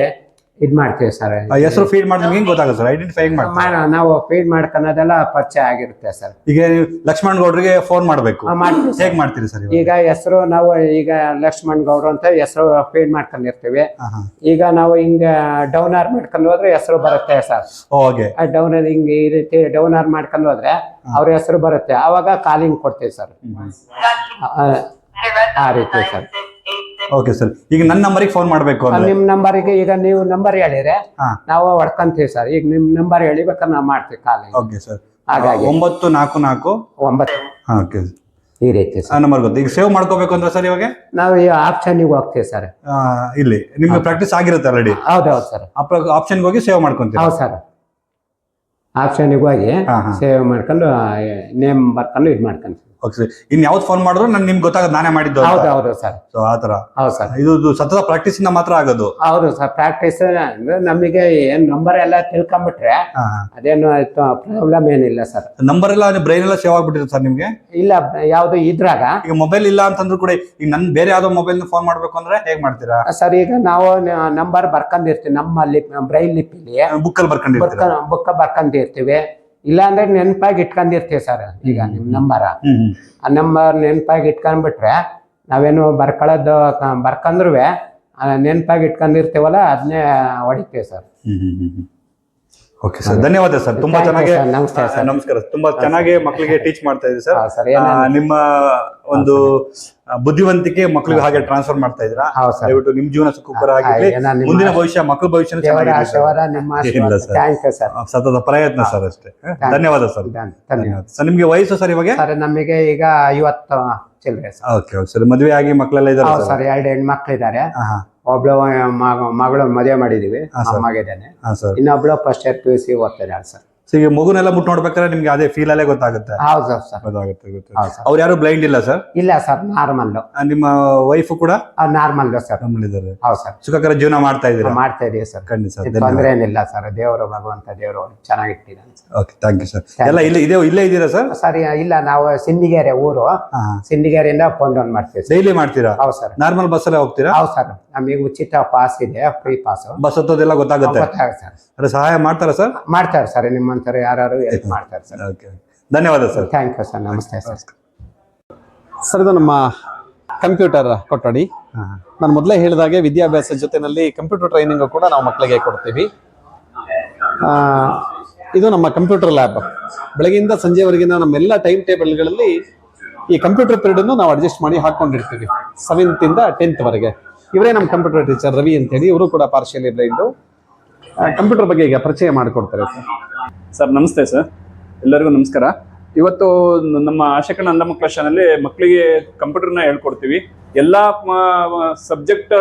ಇದ್ ಮಾಡ್ತೀವಿ ಸರ್. ಹೆಸರು ಫೀಡ್ ಮಾಡಿದ್ರೆ ಹೆಂಗ್ ಗೊತ್ತಾಗುತ್ತೆ ಸರ್? ಐಡೆಂಟಿಫೈ ಹೆಂಗ್ ಮಾಡ್ತಾರೆ? ಮಾಡ- ನಾವು ಫೀಡ್ ಮಾಡ್ಕೊಳೋದೆಲ್ಲ ಪರಿಚಯ ಆಗಿರುತ್ತೆ ಸರ್. ಈಗ ನೀವು ಲಕ್ಷ್ಮಣ್ ಗೌಡ್ರಿಗೆ ಫೋನ್ ಮಾಡ್ಬೇಕು. ಹೇಗೆ ಮಾಡ್ತೀವಿ ಮಾಡ್ತೀರಿ ಸರ್ ಈಗ ಹೆಸರು ನಾವು ಈಗ ಲಕ್ಷ್ಮಣ್ ಗೌಡ್ರು ಅಂತ ಹೆಸರು ಫೀಡ್ ಮಾಡ್ಕೊಂಡಿರ್ತೀವಿ. ಈಗ ನಾವು ಹಿಂಗ ಡೌನ್ ಆರ್ ಮಾಡ್ಕೊಂಡು ಹೋದ್ರೆ ಹೆಸರು ಬರುತ್ತೆ ಸರ್. ಓಕೆ ಆ ಡೌನ್ ಹಿಂಗ್ ಈ ರೀತಿ ಡೌನ್ ಆರ್ ಮಾಡ್ಕೊಂಡು ಹೋದ್ರೆ ಅವ್ರ ಹೆಸರು ಬರುತ್ತೆ. ಆವಾಗ ಕಾಲಿಂಗ್ ಕೊಡ್ತೀವಿ ಸರ್. ಆ, ಆ ರೀತಿ ಸರ್. ಓಕೆ ಸರ್ ಈಗ ನನ್ನ ನಂಬರಿಗೆ ಫೋನ್ ಮಾಡಬೇಕು ಅಂದ್ರೆ? ನಿಮ್ ನಂಬರಿಗೆ ಈಗ ನೀವು ನಂಬರ್ ಹೇಳಿದ್ರೆ ಹಾ. ನಾವು ಹೊಡ್ಕೊಂತೀವಿ ಸರ್ ಈಗ ನಿಮ್ಮ ನಂಬರ್ ಹೇಳಿ ಬೇಕಾದ್ರೆ ನಾವು ಮಾಡ್ತೀವಿ ಕಾಲಿಂಗ್ ಓಕೆ ಸರ್ ಹಾಗಾಗಿ. ಒಂಬತ್ತು ನಾಲ್ಕು ನಾಲ್ಕು. ಒಂಬತ್ತು. ಹಾ ಓಕೆ ಈ ರೀತಿ ಆ ಸರ್ ನಂಬರ್ ಗೊತ್ತು. ಈಗ ಸೇವ್ ಮಾಡ್ಕೋಬೇಕು ಅಂದ್ರೆ ಸರ್ ಇವಾಗ? ನಾವು ಈ ಆಪ್ಷನ್ಗೆ ಹೋಗ್ತೀವಿ ಸರ್ ಆ, ಇಲ್ಲಿ. ನಿಮ್ಗೆ ಪ್ರಾಕ್ಟೀಸ್ ಆಗಿರುತ್ತೆ ಆಲ್ರೆಡಿ ಹೌದೌದು ಸರ್ ಆಪ್ಷನ್ಗೆ ಹೋಗಿ ಸೇವ್ ಮಾಡ್ಕೊಂತೀವಿ ಹೌದು ಸರ್ ಆಪ್ಷನ್ಗೆ ಹೋಗಿ ಹಾ, ಹಾ. ಸೇವ್ ಮಾಡ್ಕೊಂಡು ನೇಮ್ ಬರ್ಕೊಂಡು ಇದು ಮಾಡ್ಕೊಂತೀವಿ. ಸರ್ ಇನ್ ಯಾವ್ದು ಫೋನ್ ಮಾಡಿದ್ರು ನಾನು ನಿಮ್ಗೆ ಗೊತ್ತಾಗದ ನಾನೇ ಮಾಡಿದ್ದು ಹೌದು ಹೌದು ಸರ್. ಸೊ ಆತರ ತರ ಹೌದು ಸರ್. ಇದು ಸತತ ಪ್ರಾಕ್ಟೀಸ್ ಇಂದ ಮಾತ್ರ ಆಗೋದು. ಹೌದು ಸರ್ ಪ್ರಾಕ್ಟೀಸ್ ಅಂದ್ರೆ ನಮಗೆ ಏನ್ ನಂಬರ್ ಎಲ್ಲ ಹಾ ಅದೇನು ಪ್ರಾಬ್ಲಮ್ ಏನಿಲ್ಲ ಸರ್. ನಂಬರ್ ಎಲ್ಲ ಬ್ರೈನ್ ಎಲ್ಲ ಸೇವ್ ಆಗ್ಬಿಟ್ಟಿದೆ ಸರ್ ನಿಮ್ಗೆ? ಇಲ್ಲ ಯಾವ್ದು ಇದ್ರಾಗ? ಈಗ ಮೊಬೈಲ್ ಇಲ್ಲ ಅಂತಂದ್ರು ಕೂಡ ಈಗ ನನ್ ಬೇರೆ ಯಾವ್ದೋ ಮೊಬೈಲ್ ಫೋನ್ ಮಾಡ್ಬೇಕು ಅಂದ್ರೆ ಹೇಗ್ ಮಾಡ್ತೀರಾ? ಸರ್ ಈಗ ನಾವು ನಂಬರ್ ಬರ್ಕೊಂಡಿರ್ತೀವಿ ನಮ್ಮ ಲಿಪ್ ಬ್ರೈನ್ ಲಿಪಿಲಿ. ಬುಕ್ ಅಲ್ಲಿ ಬರ್ಕೊಂಡಿರ್ತೀವಿ ಬುಕ್ ಬರ್ಕೊಂಡಿರ್ತೀವಿ ಇಲ್ಲ ಅಂದ್ರೆ ನೆನಪಾಗಿ ಇಟ್ಕೊಂಡಿರ್ತೀವಿ ಸರ್ ಈಗ ನಿಮ್ ನಂಬರ್. ಆ ನಂಬರ್ ನೆನಪಾಗಿ ಇಟ್ಕೊಂಡ್ಬಿಟ್ರೆ ನಾವೇನು ಬರ್ಕೊಳ್ಳೋದು ಬರ್ಕಂದ್ರೂ ನೆನಪಾಗಿ ಇಟ್ಕೊಂಡಿರ್ತೀವಲ್ಲ ಅದನ್ನೇ ಹೊಡಿತೀವಿ ಸರ್. ಓಕೆ ಸರ್ ಧನ್ಯವಾದ ಸರ್ ತುಂಬಾ ಚೆನ್ನಾಗಿ ನಮಸ್ಕಾರ. ತುಂಬಾ ಚೆನ್ನಾಗಿ ಮಕ್ಕಳಿಗೆ ಟೀಚ್ ಮಾಡ್ತಾ ಇದ್ದೀವಿ ಸರ್ ನಿಮ್ಮ ಒಂದು ಬುದ್ಧಿವಂತಿಕೆ ಮಕ್ಕಳಿಗೆ ಹಾಗೆ ಟ್ರಾನ್ಸ್ಫರ್ ಮಾಡ್ತಾ ಇದ್ದೀರಾ? ದಯವಿಟ್ಟು ನಿಮ್ ಜೀವನ ಸುಖಕರ ಆಗಿರ್ಲಿ ಮುಂದಿನ ಭವಿಷ್ಯ ಮಕ್ಕಳ ಭವಿಷ್ಯ ನಿಮ್ಮ ಸತತ ಪ್ರಯತ್ನ ಸರ್ ಅಷ್ಟೇ. ಧನ್ಯವಾದ ಸರ್ ಧನ್ಯವಾದ. ಸರ್ ನಿಮ್ಗೆ ವಯಸ್ಸು ಸರ್ ಇವಾಗ? ನಮಗೆ ಈಗ ಐವತ್ತು ಚಿಲ್ಲರೆ ಸರ್ ಓಕೆ ಸರ್ ಮದುವೆ ಆಗಿ ಮಕ್ಕಳೆಲ್ಲ ಇದ್ದಾರೆ ಸರ್ ಎರಡು ಹೆಣ್ಮಕ್ಳಿದ್ದಾರೆ ಹಾ ಹಾ ಒಬ್ಳು ಮಗಳ ಮದುವೆ ಮಾಡಿದೀವಿ ಇನ್ನೊಬ್ಳ. ಅಮ್ಮಗಿದ್ದಾನೆ ಇನ್ನೊಬ್ಳು first year P U C ಓದ್ತಾರೆ ಸರ್. ಸೊ ಈಗ ಮಗುನೆಲ್ಲ ಮುಟ್ ನೋಡ್ಬೇಕಾದ್ರೆ ನಿಮ್ಗೆ ಅದೇ ಫೀಲ್ ಅಲ್ಲೇ ಗೊತ್ತಾಗುತ್ತೆ. ಹೌದು ಸರ್ ಗೊತ್ತಾಗುತ್ತೆ ಅವ್ರು ಯಾರು ಬ್ಲೈಂಡ್ ಇಲ್ಲ ಸರ್? ಇಲ್ಲ ಸರ್ ನಾರ್ಮಲ್ ನಿಮ್ಮ ವೈಫ್ ಕೂಡ? Normal sir. ಇದ್ದಾರೆ ಹೌದು ಸರ್. ಸುಖಕರ ಜೀವನ ಮಾಡ್ತಾ ಇದ್ದೀರಾ? ಮಾಡ್ತಾ ಇದೀವಿ ಸರ್. ಖಂಡಿತ ಸರ್ ತೊಂದ್ರೆ ಏನಿಲ್ಲ ಸರ್. ದೇವರು ಭಗವಂತ ದೇವರು ಚೆನ್ನಾಗಿಟ್ಟಿದ್ದಾನೆ ಓಕೆ ಥ್ಯಾಂಕ್ ಯು ಸರ್ ಎಲ್ಲ ಇಲ್ಲ ಇದೆ ಇಲ್ಲೇ ಇದ್ದೀರಾ ಸರ್? ಸರಿ ಇಲ್ಲ ನಾವು ಸಿಂದಿಗೆರೆ ಊರು. ಹಾ. ಫೋನ್ ಡೌನ್ ಮಾಡ್ತೀವಿ ಡೈಲಿ ಮಾಡ್ತೀರಾ? ಹೌದು ಸರ್. ನಾರ್ಮಲ್ ಬಸ್ಸಲ್ಲೇ ಹೋಗ್ತೀರಾ? ಹೌದು ಸರ್. ನಮಗೆ ಉಚಿತ ಪಾಸ್ ಇದೆ ಫ್ರೀ ಪಾಸ್ ಬಸ್ ಹತ್ತೋದೆಲ್ಲ ಗೊತ್ತಾಗುತ್ತೆ ಗೊತ್ತಾಗುತ್ತೆ ಸರ್. ಅದ್ರ ಸಹಾಯ ಮಾಡ್ತಾರಾ ಸರ್? ಮಾಡ್ತಾರೆ ಸರ್ ನಿಮ್ಮಂತರ ಯಾರು ಹೆಲ್ಪ್ ಮಾಡ್ತಾರೆ ಸರ್. ಓಕೆ ಧನ್ಯವಾದ ಸರ್. ಥ್ಯಾಂಕ್ ಯು ಸರ್ ನಮಸ್ತೆ ಸರ್. ಸರ್ ಇದು ನಮ್ಮ ಕಂಪ್ಯೂಟರ್ ಕೊಠಡಿ. ನಾನು ಮೊದಲೇ ಹೇಳಿದಾಗೆ ವಿದ್ಯಾಭ್ಯಾಸ ಜೊತೆನಲ್ಲಿ ಕಂಪ್ಯೂಟರ್ ಟ್ರೈನಿಂಗ್ ಕೂಡ ನಾವು ಮಕ್ಕಳಿಗೆ ಕೊಡ್ತೀವಿ. ಇದು ನಮ್ಮ ಕಂಪ್ಯೂಟರ್ ಲ್ಯಾಬ್. ಬೆಳಗ್ಗೆಯಿಂದ ಸಂಜೆವರೆಗಿನ ನಮ್ಮೆಲ್ಲ ಟೈಮ್ ಟೇಬಲ್ಗಳಲ್ಲಿ ಈ ಕಂಪ್ಯೂಟರ್ ಪೀರಿಯಡನ್ನು ನಾವು ಅಡ್ಜಸ್ಟ್ ಮಾಡಿ ಹಾಕೊಂಡಿರ್ತೀವಿ. ಸೆವೆಂತಿಂದ ಟೆಂತ್ವರೆಗೆ. ಇವರೇ ನಮ್ಮ ಕಂಪ್ಯೂಟರ್ ಟೀಚರ್ ರವಿ ಅಂತೇಳಿ, ಇವರು ಕೂಡ ಪಾರ್ಷಿಯಲಿ ಬ್ಲೈಂಡು ಕಂಪ್ಯೂಟರ್ ಬಗ್ಗೆ ಈಗ ಪರಿಚಯ ಮಾಡಿಕೊಡ್ತಾರೆ. ಸರ್ ಸರ್ ನಮಸ್ತೆ ಸರ್. ಎಲ್ಲರಿಗೂ ನಮಸ್ಕಾರ. ಇವತ್ತು ನಮ್ಮ ಆಶಕನ ಅಂಧ ಮಕ್ಕಳ ಶಾಲೆಯಲ್ಲಿ ಮಕ್ಕಳಿಗೆ ಕಂಪ್ಯೂಟರ್ನ ಹೇಳ್ಕೊಡ್ತೀವಿ. ಎಲ್ಲ ಸಬ್ಜೆಕ್ಟ್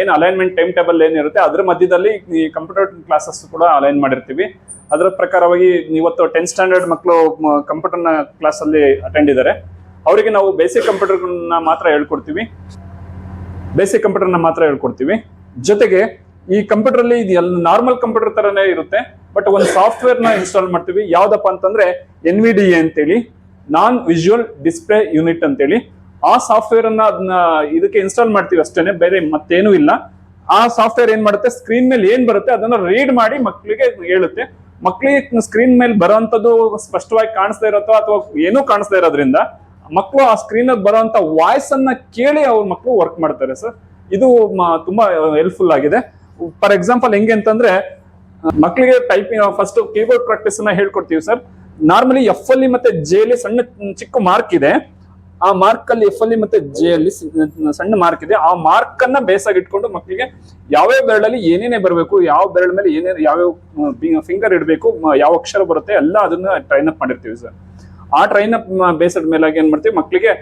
ಏನು ಅಲೈನ್ಮೆಂಟ್ ಟೈಮ್ ಟೇಬಲ್ ಏನಿರುತ್ತೆ ಅದ್ರ ಮಧ್ಯದಲ್ಲಿ ಈ ಕಂಪ್ಯೂಟರ್ ಕ್ಲಾಸಸ್ ಕೂಡ ಅಲೈನ್ ಮಾಡಿರ್ತೀವಿ. ಅದರ ಪ್ರಕಾರವಾಗಿ ಇವತ್ತು ಟೆಂತ್ ಸ್ಟ್ಯಾಂಡರ್ಡ್ ಮಕ್ಕಳು ಕಂಪ್ಯೂಟರ್ನ ಕ್ಲಾಸಲ್ಲಿ ಅಟೆಂಡ್ ಇದ್ದಾರೆ ಅವರಿಗೆ ನಾವು ಬೇಸಿಕ್ ಕಂಪ್ಯೂಟರ್ನ ಮಾತ್ರ ಹೇಳ್ಕೊಡ್ತೀವಿ. ಬೇಸಿಕ್ ಕಂಪ್ಯೂಟರ್ನ ಮಾತ್ರ ಹೇಳ್ಕೊಡ್ತೀವಿ. ಜೊತೆಗೆ ಈ ಕಂಪ್ಯೂಟರ್ ಅಲ್ಲಿ ಇದು ನಾರ್ಮಲ್ ಕಂಪ್ಯೂಟರ್ ತರನೇ ಇರುತ್ತೆ, ಬಟ್ ಒಂದು ಸಾಫ್ಟ್ವೇರ್ನ ಇನ್ಸ್ಟಾಲ್ ಮಾಡ್ತೀವಿ. ಯಾವ್ದಪ್ಪ ಅಂತಂದ್ರೆ ಎನ್ ವಿ ಡಿ ಎ ಅಂತೇಳಿ, ನಾನ್ ವಿಜುವಲ್ ಡಿಸ್ಪ್ಲೇ ಯೂನಿಟ್ ಅಂತೇಳಿ. ಆ ಸಾಫ್ಟ್ವೇರ್ ಅನ್ನ ಅದನ್ನ ಇದಕ್ಕೆ ಇನ್ಸ್ಟಾಲ್ ಮಾಡ್ತೀವಿ ಅಷ್ಟೇನೆ, ಬೇರೆ ಮತ್ತೇನೂ ಇಲ್ಲ. ಆ ಸಾಫ್ಟ್ವೇರ್ ಏನ್ ಮಾಡುತ್ತೆ? ಸ್ಕ್ರೀನ್ ಮೇಲೆ ಏನ್ ಬರುತ್ತೆ? ಅದನ್ನ ರೀಡ್ ಮಾಡಿ ಮಕ್ಕಳಿಗೆ ಹೇಳುತ್ತೆ. ಮಕ್ಕಳಿಗೆ ಸ್ಕ್ರೀನ್ ಮೇಲೆ ಬರೋಂಥದ್ದು ಸ್ಪಷ್ಟವಾಗಿ ಕಾಣಿಸ್ತಾ ಇರತ್ತೋ ಅಥವಾ ಏನೂ ಕಾಣಿಸ್ತಾ ಇರೋದ್ರಿಂದ ಮಕ್ಕಳು ಆ ಸ್ಕ್ರೀನ್ ಬರೋಂತ ವಾಯ್ಸ್ ಅನ್ನ ಕೇಳಿ ಅವ್ರ ಮಕ್ಕಳು ವರ್ಕ್ ಮಾಡ್ತಾರೆ ಸರ್ ಇದು ತುಂಬಾ ಹೆಲ್ಪ್ಫುಲ್ ಆಗಿದೆ. ಫಾರ್ ಎಕ್ಸಾಂಪಲ್ ಹೆಂಗೆ ಅಂತಂದ್ರೆ ಮಕ್ಕಳಿಗೆ ಟೈಪಿಂಗ್ ಫಸ್ಟ್ ಕೀಬೋರ್ಡ್ ಪ್ರಾಕ್ಟೀಸ್ ಅನ್ನ ಹೇಳ್ಕೊಡ್ತೀವಿ ಸರ್ ನಾರ್ಮಲಿ ಎಫ್ ಅಲ್ಲಿ ಮತ್ತೆ ಜೆ ಅಲ್ಲಿ ಸಣ್ಣ, ಚಿಕ್ಕ ಮಾರ್ಕ್ ಇದೆ. ಆ ಮಾರ್ಕ್ ಅಲ್ಲಿ ಎಫ್ ಅಲ್ಲಿ ಮತ್ತೆ ಜೆ ಅಲ್ಲಿ ಸಣ್ಣ ಮಾರ್ಕ್ ಇದೆ. ಆ ಮಾರ್ಕ್ ಅನ್ನ ಬೇಸಾಗಿ ಇಟ್ಕೊಂಡು ಮಕ್ಕಳಿಗೆ ಯಾವ್ಯಾವ ಬೆರಳಲ್ಲಿ ಏನೇನೇ ಬರಬೇಕು, ಯಾವ ಬೆರಳ ಮೇಲೆ ಏನೇನು, ಯಾವ್ಯಾವ ಫಿಂಗರ್ ಇಡಬೇಕು ಯಾವ ಅಕ್ಷರ ಬರುತ್ತೆ, ಎಲ್ಲ ಅದನ್ನ ಟ್ರೈನ್ ಅಪ್ ಮಾಡಿರ್ತೀವಿ ಸರ್ ಆ ಟ್ರೈನ್ ಬೇಸಡ್ ಮೇಲಾಗಿ ಏನ್ ಮಾಡ್ತೀವಿ? ಮಕ್ಕಳಿಗೆ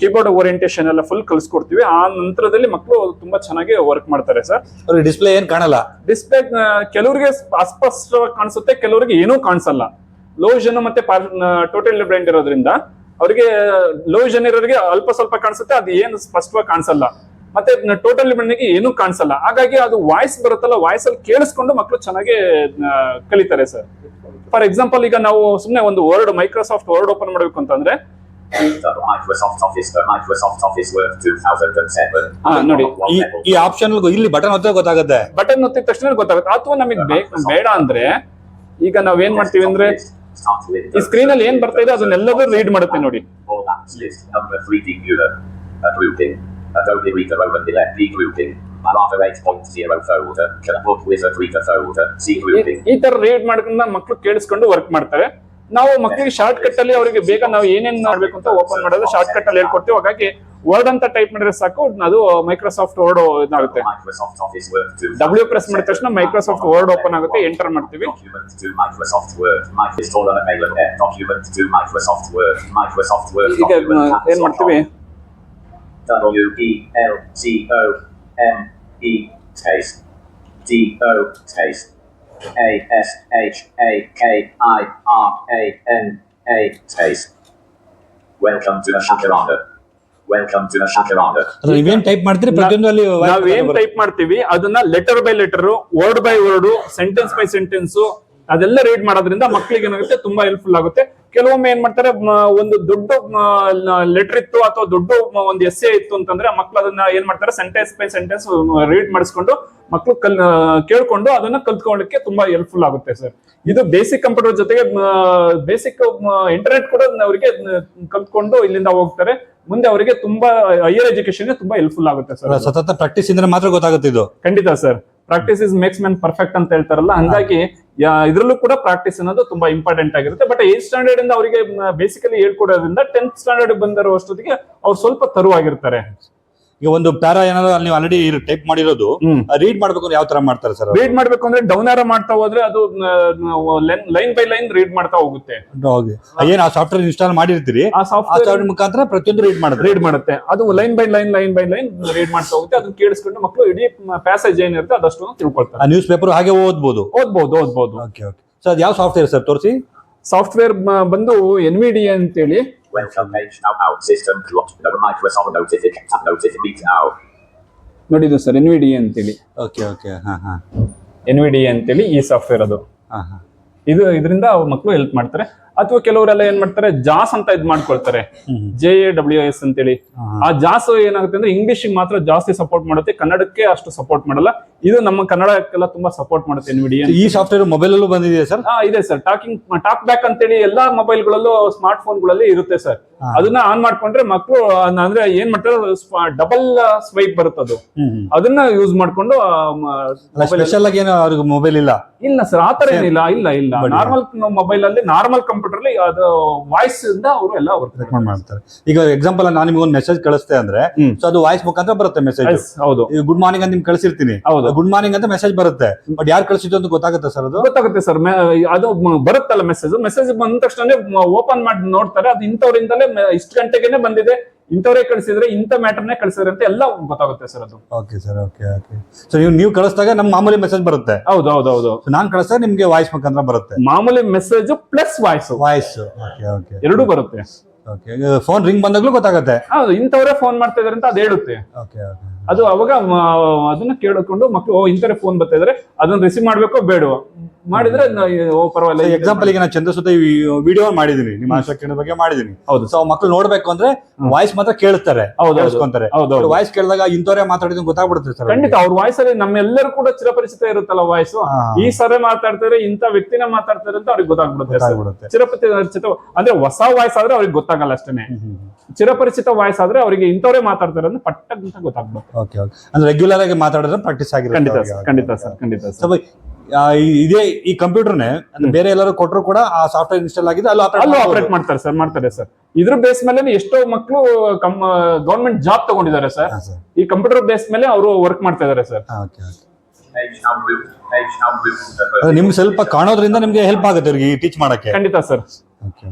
ಕೀಬೋರ್ಡ್ ಓರಿಯಂಟೇಶನ್ ಎಲ್ಲ ಫುಲ್ ಕಲಿಸ್ಕೊಡ್ತೀವಿ. ಆ ನಂತರದಲ್ಲಿ ಮಕ್ಕಳು ತುಂಬಾ ಚೆನ್ನಾಗಿ ವರ್ಕ್ ಮಾಡ್ತಾರೆ ಸರ್. ಅವ್ರಿಗೆ ಡಿಸ್ಪ್ಲೇ ಏನ್ ಕಾಣಲ್ಲ? ಡಿಸ್ಪ್ಲೇ ಕೆಲವರಿಗೆ ಅಸ್ಪಷ್ಟವಾಗಿ ಕಾಣಿಸುತ್ತೆ ಕೆಲವರಿಗೆ ಏನೂ ಕಾಣಿಸಲ್ಲ. ಲೋ ವಿಷನ್ ಮತ್ತೆ ಟೋಟಲ್ ಬ್ಲೈಂಡ್ ಇರೋದ್ರಿಂದ ಅವರಿಗೆ ಲೋ ವಿಷನ್ ಇರೋರಿಗೆ ಅಲ್ಪ ಸ್ವಲ್ಪ ಕಾಣಿಸುತ್ತೆ ಅದು ಏನು ಸ್ಪಷ್ಟವಾಗಿ ಕಾಣಿಸಲ್ಲ. ಮತ್ತೆ ಟೋಟಲ್ ಬ್ಲೈಂಡ್ಗೆ ಏನೂ ಕಾಣಿಸಲ್ಲ. ಹಾಗಾಗಿ ಅದು ವಾಯ್ಸ್ ಬರುತ್ತಲ್ಲ ವಾಯ್ಸ್ ಅಲ್ಲಿ ಕೇಳಿಸ್ಕೊಂಡು ಮಕ್ಕಳು ಚೆನ್ನಾಗಿ ಕಲಿತಾರೆ ಸರ್. ಫಾರ್ ಎಕ್ಸಾಂಪಲ್ ಈಗ ನಾವು ಸುಮ್ಮನೆ ಒಂದು ವರ್ಡ್ ಮೈಕ್ರೋಸಾಫ್ಟ್ ವರ್ಡ್ ಓಪನ್ ಮಾಡಬೇಕು ಅಂತಂದ್ರೆ Microsoft Office, the Microsoft Office Word 2007. ನೋಡಿ, ಈ ಆಪ್ಷನ್ ಇಲ್ಲಿ ಬಟನ್ ಒತ್ತೆ ಗೊತ್ತಾಗುತ್ತೆ ಬಟನ್ ಒತ್ತಿದ ತಕ್ಷಣ ಗೊತ್ತಾಗುತ್ತೆ ಅಥವಾ ನಮಗೆ ಬೇಡ ಅಂದ್ರೆ ಈಗ ನಾವ್ ಏನ್ ಮಾಡ್ತೀವಿ ಅಂದ್ರೆ ಈ ಸ್ಕ್ರೀನ್ ಅಲ್ಲಿ ಏನ್ ಬರ್ತಾ ಇದೆ ಅದನ್ನೆಲ್ಲದೂ ರೀಡ್ ಮಾಡುತ್ತೆ ನೋಡಿ All apps list number 3D viewer. A grouping. Adobe Reader Open Elect ಈ ರೀಡ್ ಮಾಡ್ಕೊಂಡ ಮಕ್ಕಳು ಕೇಳಿಸ್ಕೊಂಡು ವರ್ಕ್ ಮಾಡ್ತಾರೆ. ನಾವು ಮಕ್ಕಳಿಗೆ ಶಾರ್ಟ್ ಕಟ್ ಅಲ್ಲಿ ಅವರಿಗೆ ಬೇಗ ನಾವು ಏನೇನ್ ಮಾಡ್ಬೇಕು ಅಂತ ಓಪನ್ ಮಾಡೋದು ಶಾರ್ಟ್ ಕಟ್ ಅಲ್ಲಿ ಹೇಳ್ಕೊಡ್ತೀವಿ. ಹಾಗಾಗಿ ವರ್ಡ್ ಅಂತ ಟೈಪ್ ಮಾಡಿದ್ರೆ ಸಾಕು ಅದು ಮೈಕ್ರೋಸಾಫ್ಟ್ ವರ್ಡ್ ಇದಾಗುತ್ತೆ. ಡಬ್ಲ್ಯೂ ಪ್ರೆಸ್ ಮಾಡಿದ ತಕ್ಷಣ ಮೈಕ್ರೋಸಾಫ್ಟ್ ವರ್ಡ್ ಓಪನ್ ಆಗುತ್ತೆ ಎಂಟರ್ ಮಾಡ್ತೀವಿ. ಈಗ uh, ಏನ್ ಮಾಡ್ತೀವಿ? M E taste. D O taste. A S H A K I R A N A taste. Welcome to the Shakaranda. Welcome to the Shakaranda. ಅಂದ್ರೆ ನೀವೇನ್ type ಮಾಡ್ತೀರಿ ಪ್ರತಿಯೊಂದು ಅಲ್ಲಿ voice ನಾವ್ ಏನ್ ಬರುತ್ತೆ. ಟೈಪ್ ಮಾಡ್ತೀವಿ ಅದನ್ನ letter by letter word by word sentence by sentence ಅದೆಲ್ಲ ರೀಡ್ ಮಾಡೋದ್ರಿಂದ ಮಕ್ಕಳಿಗೆ ಏನಾಗುತ್ತೆ ತುಂಬಾ ಹೆಲ್ಪ್ಫುಲ್ ಆಗುತ್ತೆ. ಕೆಲವೊಮ್ಮೆ ಏನ್ ಮಾಡ್ತಾರೆ ಒಂದು ದೊಡ್ಡ ಲೆಟರ್ ಇತ್ತು ಅಥವಾ ದೊಡ್ಡ ಒಂದು ಎಸ್ಸೆ ಇತ್ತು ಅಂತಂದ್ರೆ ಮಕ್ಳು ಅದನ್ನ ಏನ್ ಮಾಡ್ತಾರೆ ಸೆಂಟೆನ್ಸ್ ಬೈ ಸೆಂಟೆನ್ಸ್ ರೀಡ್ ಮಾಡಿಸ್ಕೊಂಡು ಮಕ್ಕಳು ಕಲ್ ಕೇಳ್ಕೊಂಡು ಅದನ್ನ ಕಲ್ತ್ಕೊಳ್ಳಿಕ್ಕೆ ತುಂಬಾ ಹೆಲ್ಪ್ಫುಲ್ ಆಗುತ್ತೆ ಸರ್ ಇದು ಬೇಸಿಕ್ ಕಂಪ್ಯೂಟರ್ ಜೊತೆಗೆ ಬೇಸಿಕ್ ಇಂಟರ್ನೆಟ್ ಕೂಡ ಅವರಿಗೆ ಕಲ್ತ್ಕೊಂಡು ಇಲ್ಲಿಂದ ಹೋಗ್ತಾರೆ. ಮುಂದೆ ಅವರಿಗೆ ತುಂಬಾ ಹೈಯರ್ ಎಜುಕೇಶನ್ ತುಂಬಾ ಹೆಲ್ಪ್ಫುಲ್ ಆಗುತ್ತೆ ಸರ್ ಸತತ ಪ್ರಾಕ್ಟೀಸ್ ಇದ್ರೆ ಮಾತ್ರ ಗೊತ್ತಾಗುತ್ತೆ ಇದು. ಖಂಡಿತ sir practice is makes men perfect ಅಂತ ಹೇಳ್ತಾರಲ್ಲ, ಹಂಗಾಗಿ ಇದ್ರಲ್ಲೂ ಕೂಡ ಪ್ರಾಕ್ಟೀಸ್ ಅನ್ನೋದು ತುಂಬಾ ಇಂಪಾರ್ಟೆಂಟ್ ಆಗಿರುತ್ತೆ. ಬಟ್ ಏಟ್ ಸ್ಟ್ಯಾಂಡರ್ಡ್ ಇಂದ ಅವರಿಗೆ ಬೇಸಿಕಲಿ ಹೇಳ್ಕೊಡೋದ್ರಿಂದ ಟೆಂತ್ ಸ್ಟ್ಯಾಂಡರ್ಡ್ ಬಂದಿರೋ ಅಷ್ಟೊತ್ತಿಗೆ ಅವ್ರು ಸ್ವಲ್ಪ ತರುವಾಗಿರ್ತಾರೆ. ಈಗ ಒಂದು ಪ್ಯಾರಾ ಏನಾದ್ರು ಅಲ್ಲಿ ನೀವು ಆಲ್ರೆಡಿ ಟೈಪ್ ಮಾಡಿರೋದು ರೀಡ್ ಮಾಡ್ಬೇಕು ಅಂದ್ರೆ ಯಾವ ತರ ಮಾಡ್ತಾರೆ ಸರ್ ರೀಡ್ ಮಾಡ್ಬೇಕು ಅಂದ್ರೆ ಡೌನ್ ಆರ ಮಾಡ್ತಾ ಹೋದ್ರೆ ಅದು ಲೈನ್ ಬೈ ಲೈನ್ ರೀಡ್ ಮಾಡ್ತಾ ಹೋಗುತ್ತೆ. ಏನ್ ಆ ಸಾಫ್ಟ್ವೇರ್ ಇನ್ಸ್ಟಾಲ್ ಮಾಡಿರ್ತೀರಿ ಆ ಸಾಫ್ಟ್ವೇರ್ ಮುಖಾಂತರ ಪ್ರತಿಯೊಂದು ರೀಡ್ ಮಾಡುತ್ತೆ. ರೀಡ್ ಮಾಡುತ್ತೆ. ಅದು line by line line by line read ಮಾಡ್ತಾ ಹೋಗುತ್ತೆ. ಅದನ್ನ ಕೇಳಿಸ್ಕೊಂಡು ಮಕ್ಕಳು ಇಡೀ ಪ್ಯಾಸೇಜ್ ಏನಿರುತ್ತೆ ಅದಷ್ಟು ತಿಳ್ಕೊಳ್ತಾರೆ. ಆ ನ್ಯೂಸ್ ಪೇಪರ್ ಹಾಗೆ ಓದ್ಬೋದು? ಓದ್ಬೋದು ಓದ್ಬೋದು. ಓಕೆ ಓಕೆ ಸರ್ ಯಾವ ಸಾಫ್ಟ್ವೇರ್ ಸರ್ ತೋರಿಸಿ? ಸಾಫ್ಟ್ವೇರ್ ಬಂದು ಎನ್ ವಿ ಡಿ ಅಂತೇಳಿ. Welcome, our system locked. The Microsoft notice it can notice me now. ನೋಡಿದ್ದು ಸರ್ ಎನ್ ವಿ ಡಿ ಅಂತೇಳಿ ಓಕೆ ಓಕೆ ಹಾಂ ಹಾಂ ಎನ್ ವಿ ಡಿ ಅಂತೇಳಿ ಈ ಸಾಫ್ಟ್ವೇರ್ ಅದು ಹಾಂ ಹಾಂ ಇದು ಇದರಿಂದ ಅವ್ರ ಮಕ್ಕಳು ಹೆಲ್ಪ್ ಮಾಡ್ತಾರೆ ಅಥವಾ ಕೆಲವರೆಲ್ಲ ಏನ್ ಮಾಡ್ತಾರೆ ಜಾಸ್ ಅಂತ ಇದ್ ಮಾಡ್ಕೊಳ್ತಾರೆ. ಜೆ ಎ ಡಬ್ಲ್ಯೂ ಎಸ್ ಅಂತೇಳಿ. ಆ ಜಾಸ್ ಏನಾಗುತ್ತೆ ಅಂದ್ರೆ ಇಂಗ್ಲಿಷ್ ಮಾತ್ರ ಜಾಸ್ತಿ ಸಪೋರ್ಟ್ ಮಾಡುತ್ತೆ ಕನ್ನಡಕ್ಕೆ ಅಷ್ಟು ಸಪೋರ್ಟ್ ಮಾಡಲ್ಲ. ಇದು ನಮ್ಮ ಕನ್ನಡಕ್ಕೆಲ್ಲ ತುಂಬಾ ಸಪೋರ್ಟ್ ಮಾಡುತ್ತೆ ಎನ್ ಈ ಸಾಫ್ಟ್ವೇರ್ ಮೊಬೈಲ್ ಅಲ್ಲೂ ಬಂದಿದೆ ಸರ್? ಹಾ ಇದೆ ಸರ್. ಟಾಕಿಂಗ್ ಟಾಕ್ ಬ್ಯಾಕ್ ಅಂತೇಳಿ ಎಲ್ಲಾ ಮೊಬೈಲ್ ಗಳಲ್ಲೂ ಸ್ಮಾರ್ಟ್ ಫೋನ್ಗಳಲ್ಲಿ ಇರುತ್ತೆ ಸರ್. ಅದನ್ನ ಆನ್ ಮಾಡ್ಕೊಂಡ್ರೆ ಮಕ್ಕಳು ಅಂದ್ರೆ ಏನ್ ಮಾಡ್ತಾರೆ ಡಬಲ್ ಸ್ವೈಪ್ ಬರುತ್ತದು ಅದನ್ನ ಯೂಸ್ ಮಾಡ್ಕೊಂಡು ಸ್ಪೆಷಲ್ ಆಗಿ ಏನೋ ಅವ್ರಿಗೆ ಮೊಬೈಲ್ ಇಲ್ಲ. ಇಲ್ಲ ಸರ್ ಆತರ ಏನಿಲ್ಲ ಇಲ್ಲ ಇಲ್ಲ. ನಾರ್ಮಲ್ ಮೊಬೈಲ್ ಅಲ್ಲಿ ನಾರ್ಮಲ್ ಕಂಪ್ಯೂಟರ್ ಕಂಪ್ಯೂಟರ್ ಅಲ್ಲಿ ಅದು ವಾಯ್ಸ್ ಇಂದ ಅವರು ಎಲ್ಲ ವರ್ಕ್ ಮಾಡ್ತಾರೆ. ಈಗ ಎಕ್ಸಾಂಪಲ್ ನಾನು ನಿಮ್ಗೆ ಒಂದು ಮೆಸೇಜ್ ಕಳಿಸ್ತೆ ಅಂದ್ರೆ. ಸೊ ಅದು ವಾಯ್ಸ್ ಮುಖಾಂತರ ಬರುತ್ತೆ ಮೆಸೇಜ್ ಹೌದು. ಈಗ ಗುಡ್ ಮಾರ್ನಿಂಗ್ ಅಂತ ನಿಮ್ಗೆ ಕಳಿಸಿರ್ತೀನಿ. ಹೌದು. ಗುಡ್ ಮಾರ್ನಿಂಗ್ ಅಂತ ಮೆಸೇಜ್ ಬರುತ್ತೆ. ಬಟ್ ಯಾರು ಕಳಿಸಿದ್ದು ಅಂತ ಗೊತ್ತಾಗುತ್ತೆ ಸರ್ ಅದು? ಗೊತ್ತಾಗುತ್ತೆ ಸರ್ ಅದು ಬರುತ್ತಲ್ಲ ಮೆಸೇಜ್ ಮೆಸೇಜ್ ಬಂದ ತಕ್ಷಣ ಓಪನ್ ಮಾಡಿ ನೋಡ್ತಾರೆ. ಅದು ಇಂಥವ್ರಿಂದಲೇ ಇಷ್ಟು ಗಂಟೆಗೆನೆ ಬಂದಿದೆ. ಇಂಥವ್ರೇ ಕಳಿಸಿದ್ರೆ ಇಂಥ ಮ್ಯಾಟರ್ನೇ ಕಳಿಸಿದ್ರೆ ಅಂತ ಎಲ್ಲ ಗೊತ್ತಾಗುತ್ತೆ ಸರ್ ಅದು. Okay sir okay okay so ನೀವು ನೀವು ಕಳಿಸಿದಾಗ ನಮ್ಮ ಮಾಮೂಲಿ ಮೆಸೇಜ್ ಬರುತ್ತೆ. ಹೌದು ಹೌದು ಹೌದು. ಸೊ ನಾನು ಕಳಿಸಿದಾಗ ನಿಮ್ಗೆ ವಾಯ್ಸ್ ಮುಖಾಂತರ ಬರುತ್ತೆ. ಮಾಮೂಲಿ message plus voice voice okay okay ಎರಡೂ ಬರುತ್ತೆ. ಓಕೆ ಫೋನ್ ರಿಂಗ್ ಬಂದಾಗ್ಲೂ ಗೊತ್ತಾಗುತ್ತೆ. ಹೌದು ಇಂಥವರೇ ಫೋನ್ ಮಾಡ್ತಾ ಇದಾರೆ ಅಂತ ಅದು ಹೇಳುತ್ತೆ. ಓಕೆ ಓಕೆ ಅದು ಅವಾಗ ಮ- ಅದನ್ನ ಕೇಳಿಕೊಂಡು ಮಕ್ಕಳು ಓ ಇಂಥವ್ರೆ ಫೋನ್ ಬರ್ತಾ ಇದಾರೆ ಅದನ್ನ ರಿಸೀವ್ ಮಾಡ್ಬೇಕೋ ಬೇಡವೋ? ಮಾಡಿದ್ರೆ ಪರವಾಗಿಲ್ಲ. ಎಕ್ಸಾಂಪಲ್ ಈಗ ನಾನು ಚಂದ್ರ ಸುತ್ತ ವಿಡಿಯೋ ಮಾಡಿದೀನಿ. ನಿಮ್ಮ ಕಿರಣ ಬಗ್ಗೆ ಮಾಡಿದೀನಿ. ಹೌದು. ಸೊ ಮಕ್ಳು ನೋಡ್ಬೇಕು ಅಂದ್ರೆ ವಾಯ್ಸ್ ಮಾತ್ರ ಕೇಳ್ತಾರೆ ಹೌದು, ಹೌದು. ಕೇಳಿಸ್ಕೊಂತಾರೆ ವಾಯ್ಸ್ ಕೇಳಿದಾಗ ಇಂಥವ್ರೆ ಮಾತಾಡಿದ್ ಗೊತ್ತಾಗ್ಬಿಡುತ್ತೆ ಸರ್ ಖಂಡಿತ ಅವ್ರ ವಾಯ್ಸ್ ಅಲ್ಲಿ ನಮ್ಮೆಲ್ಲರೂ ಕೂಡ ಚಿರಪರಿಚಿತ ಇರುತ್ತಲ್ಲ ವಾಯ್ಸ್ ಈ ಸರಿ ಮಾತಾಡ್ತಾರೆ ಇಂಥ ವ್ಯಕ್ತಿನ ಮಾತಾಡ್ತಾರೆ ಅಂತ ಅವ್ರಿಗೆ ಗೊತ್ತಾಗ್ಬಿಡುತ್ತೆ ಚಿರಪರಿಚಿತ ಅಂದ್ರೆ ಹೊಸ ವಾಯ್ಸ್ ಆದ್ರೆ ಅವ್ರಿಗೆ ಗೊತ್ತಾಗಲ್ಲ ಅಷ್ಟೇನೆ. ಚಿರಪರಿಚಿತ ವಾಯ್ಸ್ ಆದ್ರೆ ಅವರಿಗೆ ಇಂಥವ್ರೆ ಮಾತಾಡ್ತಾರೆ ಅಂತ ಪಟ್ಟಂತ ಗೊತ್ತಾಗ್ಬಿಡುತ್ತೆ. ಓಕೆ ಓಕೆ ಅಂದ್ರೆ ರೆಗ್ಯುಲರ್ ಆಗಿ ಮಾತಾಡಿದ್ರೆ ಪ್ರಾಕ್ಟೀಸ್ ಖಂಡಿತ ಆಗಿರುತ್ತೆ sir, ಖಂಡಿತ ಸರ್ ಖಂಡಿತ ಸರ್. ಇದೇ ಈ ಕಂಪ್ಯೂಟರ್ನೇ ಅಂದ್ರೆ ಬೇರೆ ಎಲ್ಲರೂ ಕೊಟ್ಟರು ಕೂಡ ಆ ಸಾಫ್ಟ್ವೇರ್ ಇನ್ಸ್ಟಾಲ್ ಆಗಿದೆ ಅಲ್ಲೂ ಅಲ್ಲೂ ಆಪರೇಟ್ ಮಾಡ್ತಾರೆ ಸರ್ ಮಾಡ್ತಾರೆ ಸರ್ ಇದ್ರ ಬೇಸ್ ಮೇಲೆ ಎಷ್ಟೋ ಮಕ್ಕಳು ಕಮ್ ಗವರ್ಮೆಂಟ್ ಜಾಬ್ ತಗೊಂಡಿದ್ದಾರೆ ಸರ್ ಈ ಕಂಪ್ಯೂಟರ್ ಬೇಸ್ ಮೇಲೆ ಅವರು ವರ್ಕ್ ಮಾಡ್ತಾ ಇದಾರೆ ಸರ್. ನಿಮ್ಗೆ ಸ್ವಲ್ಪ ಕಾಣೋದ್ರಿಂದ ನಿಮ್ಗೆ ಹೆಲ್ಪ್ ಆಗುತ್ತೆ ಈ ಟೀಚ್ ಮಾಡಕ್ಕೆ. ಖಂಡಿತ ಸರ್ ಓಕೆ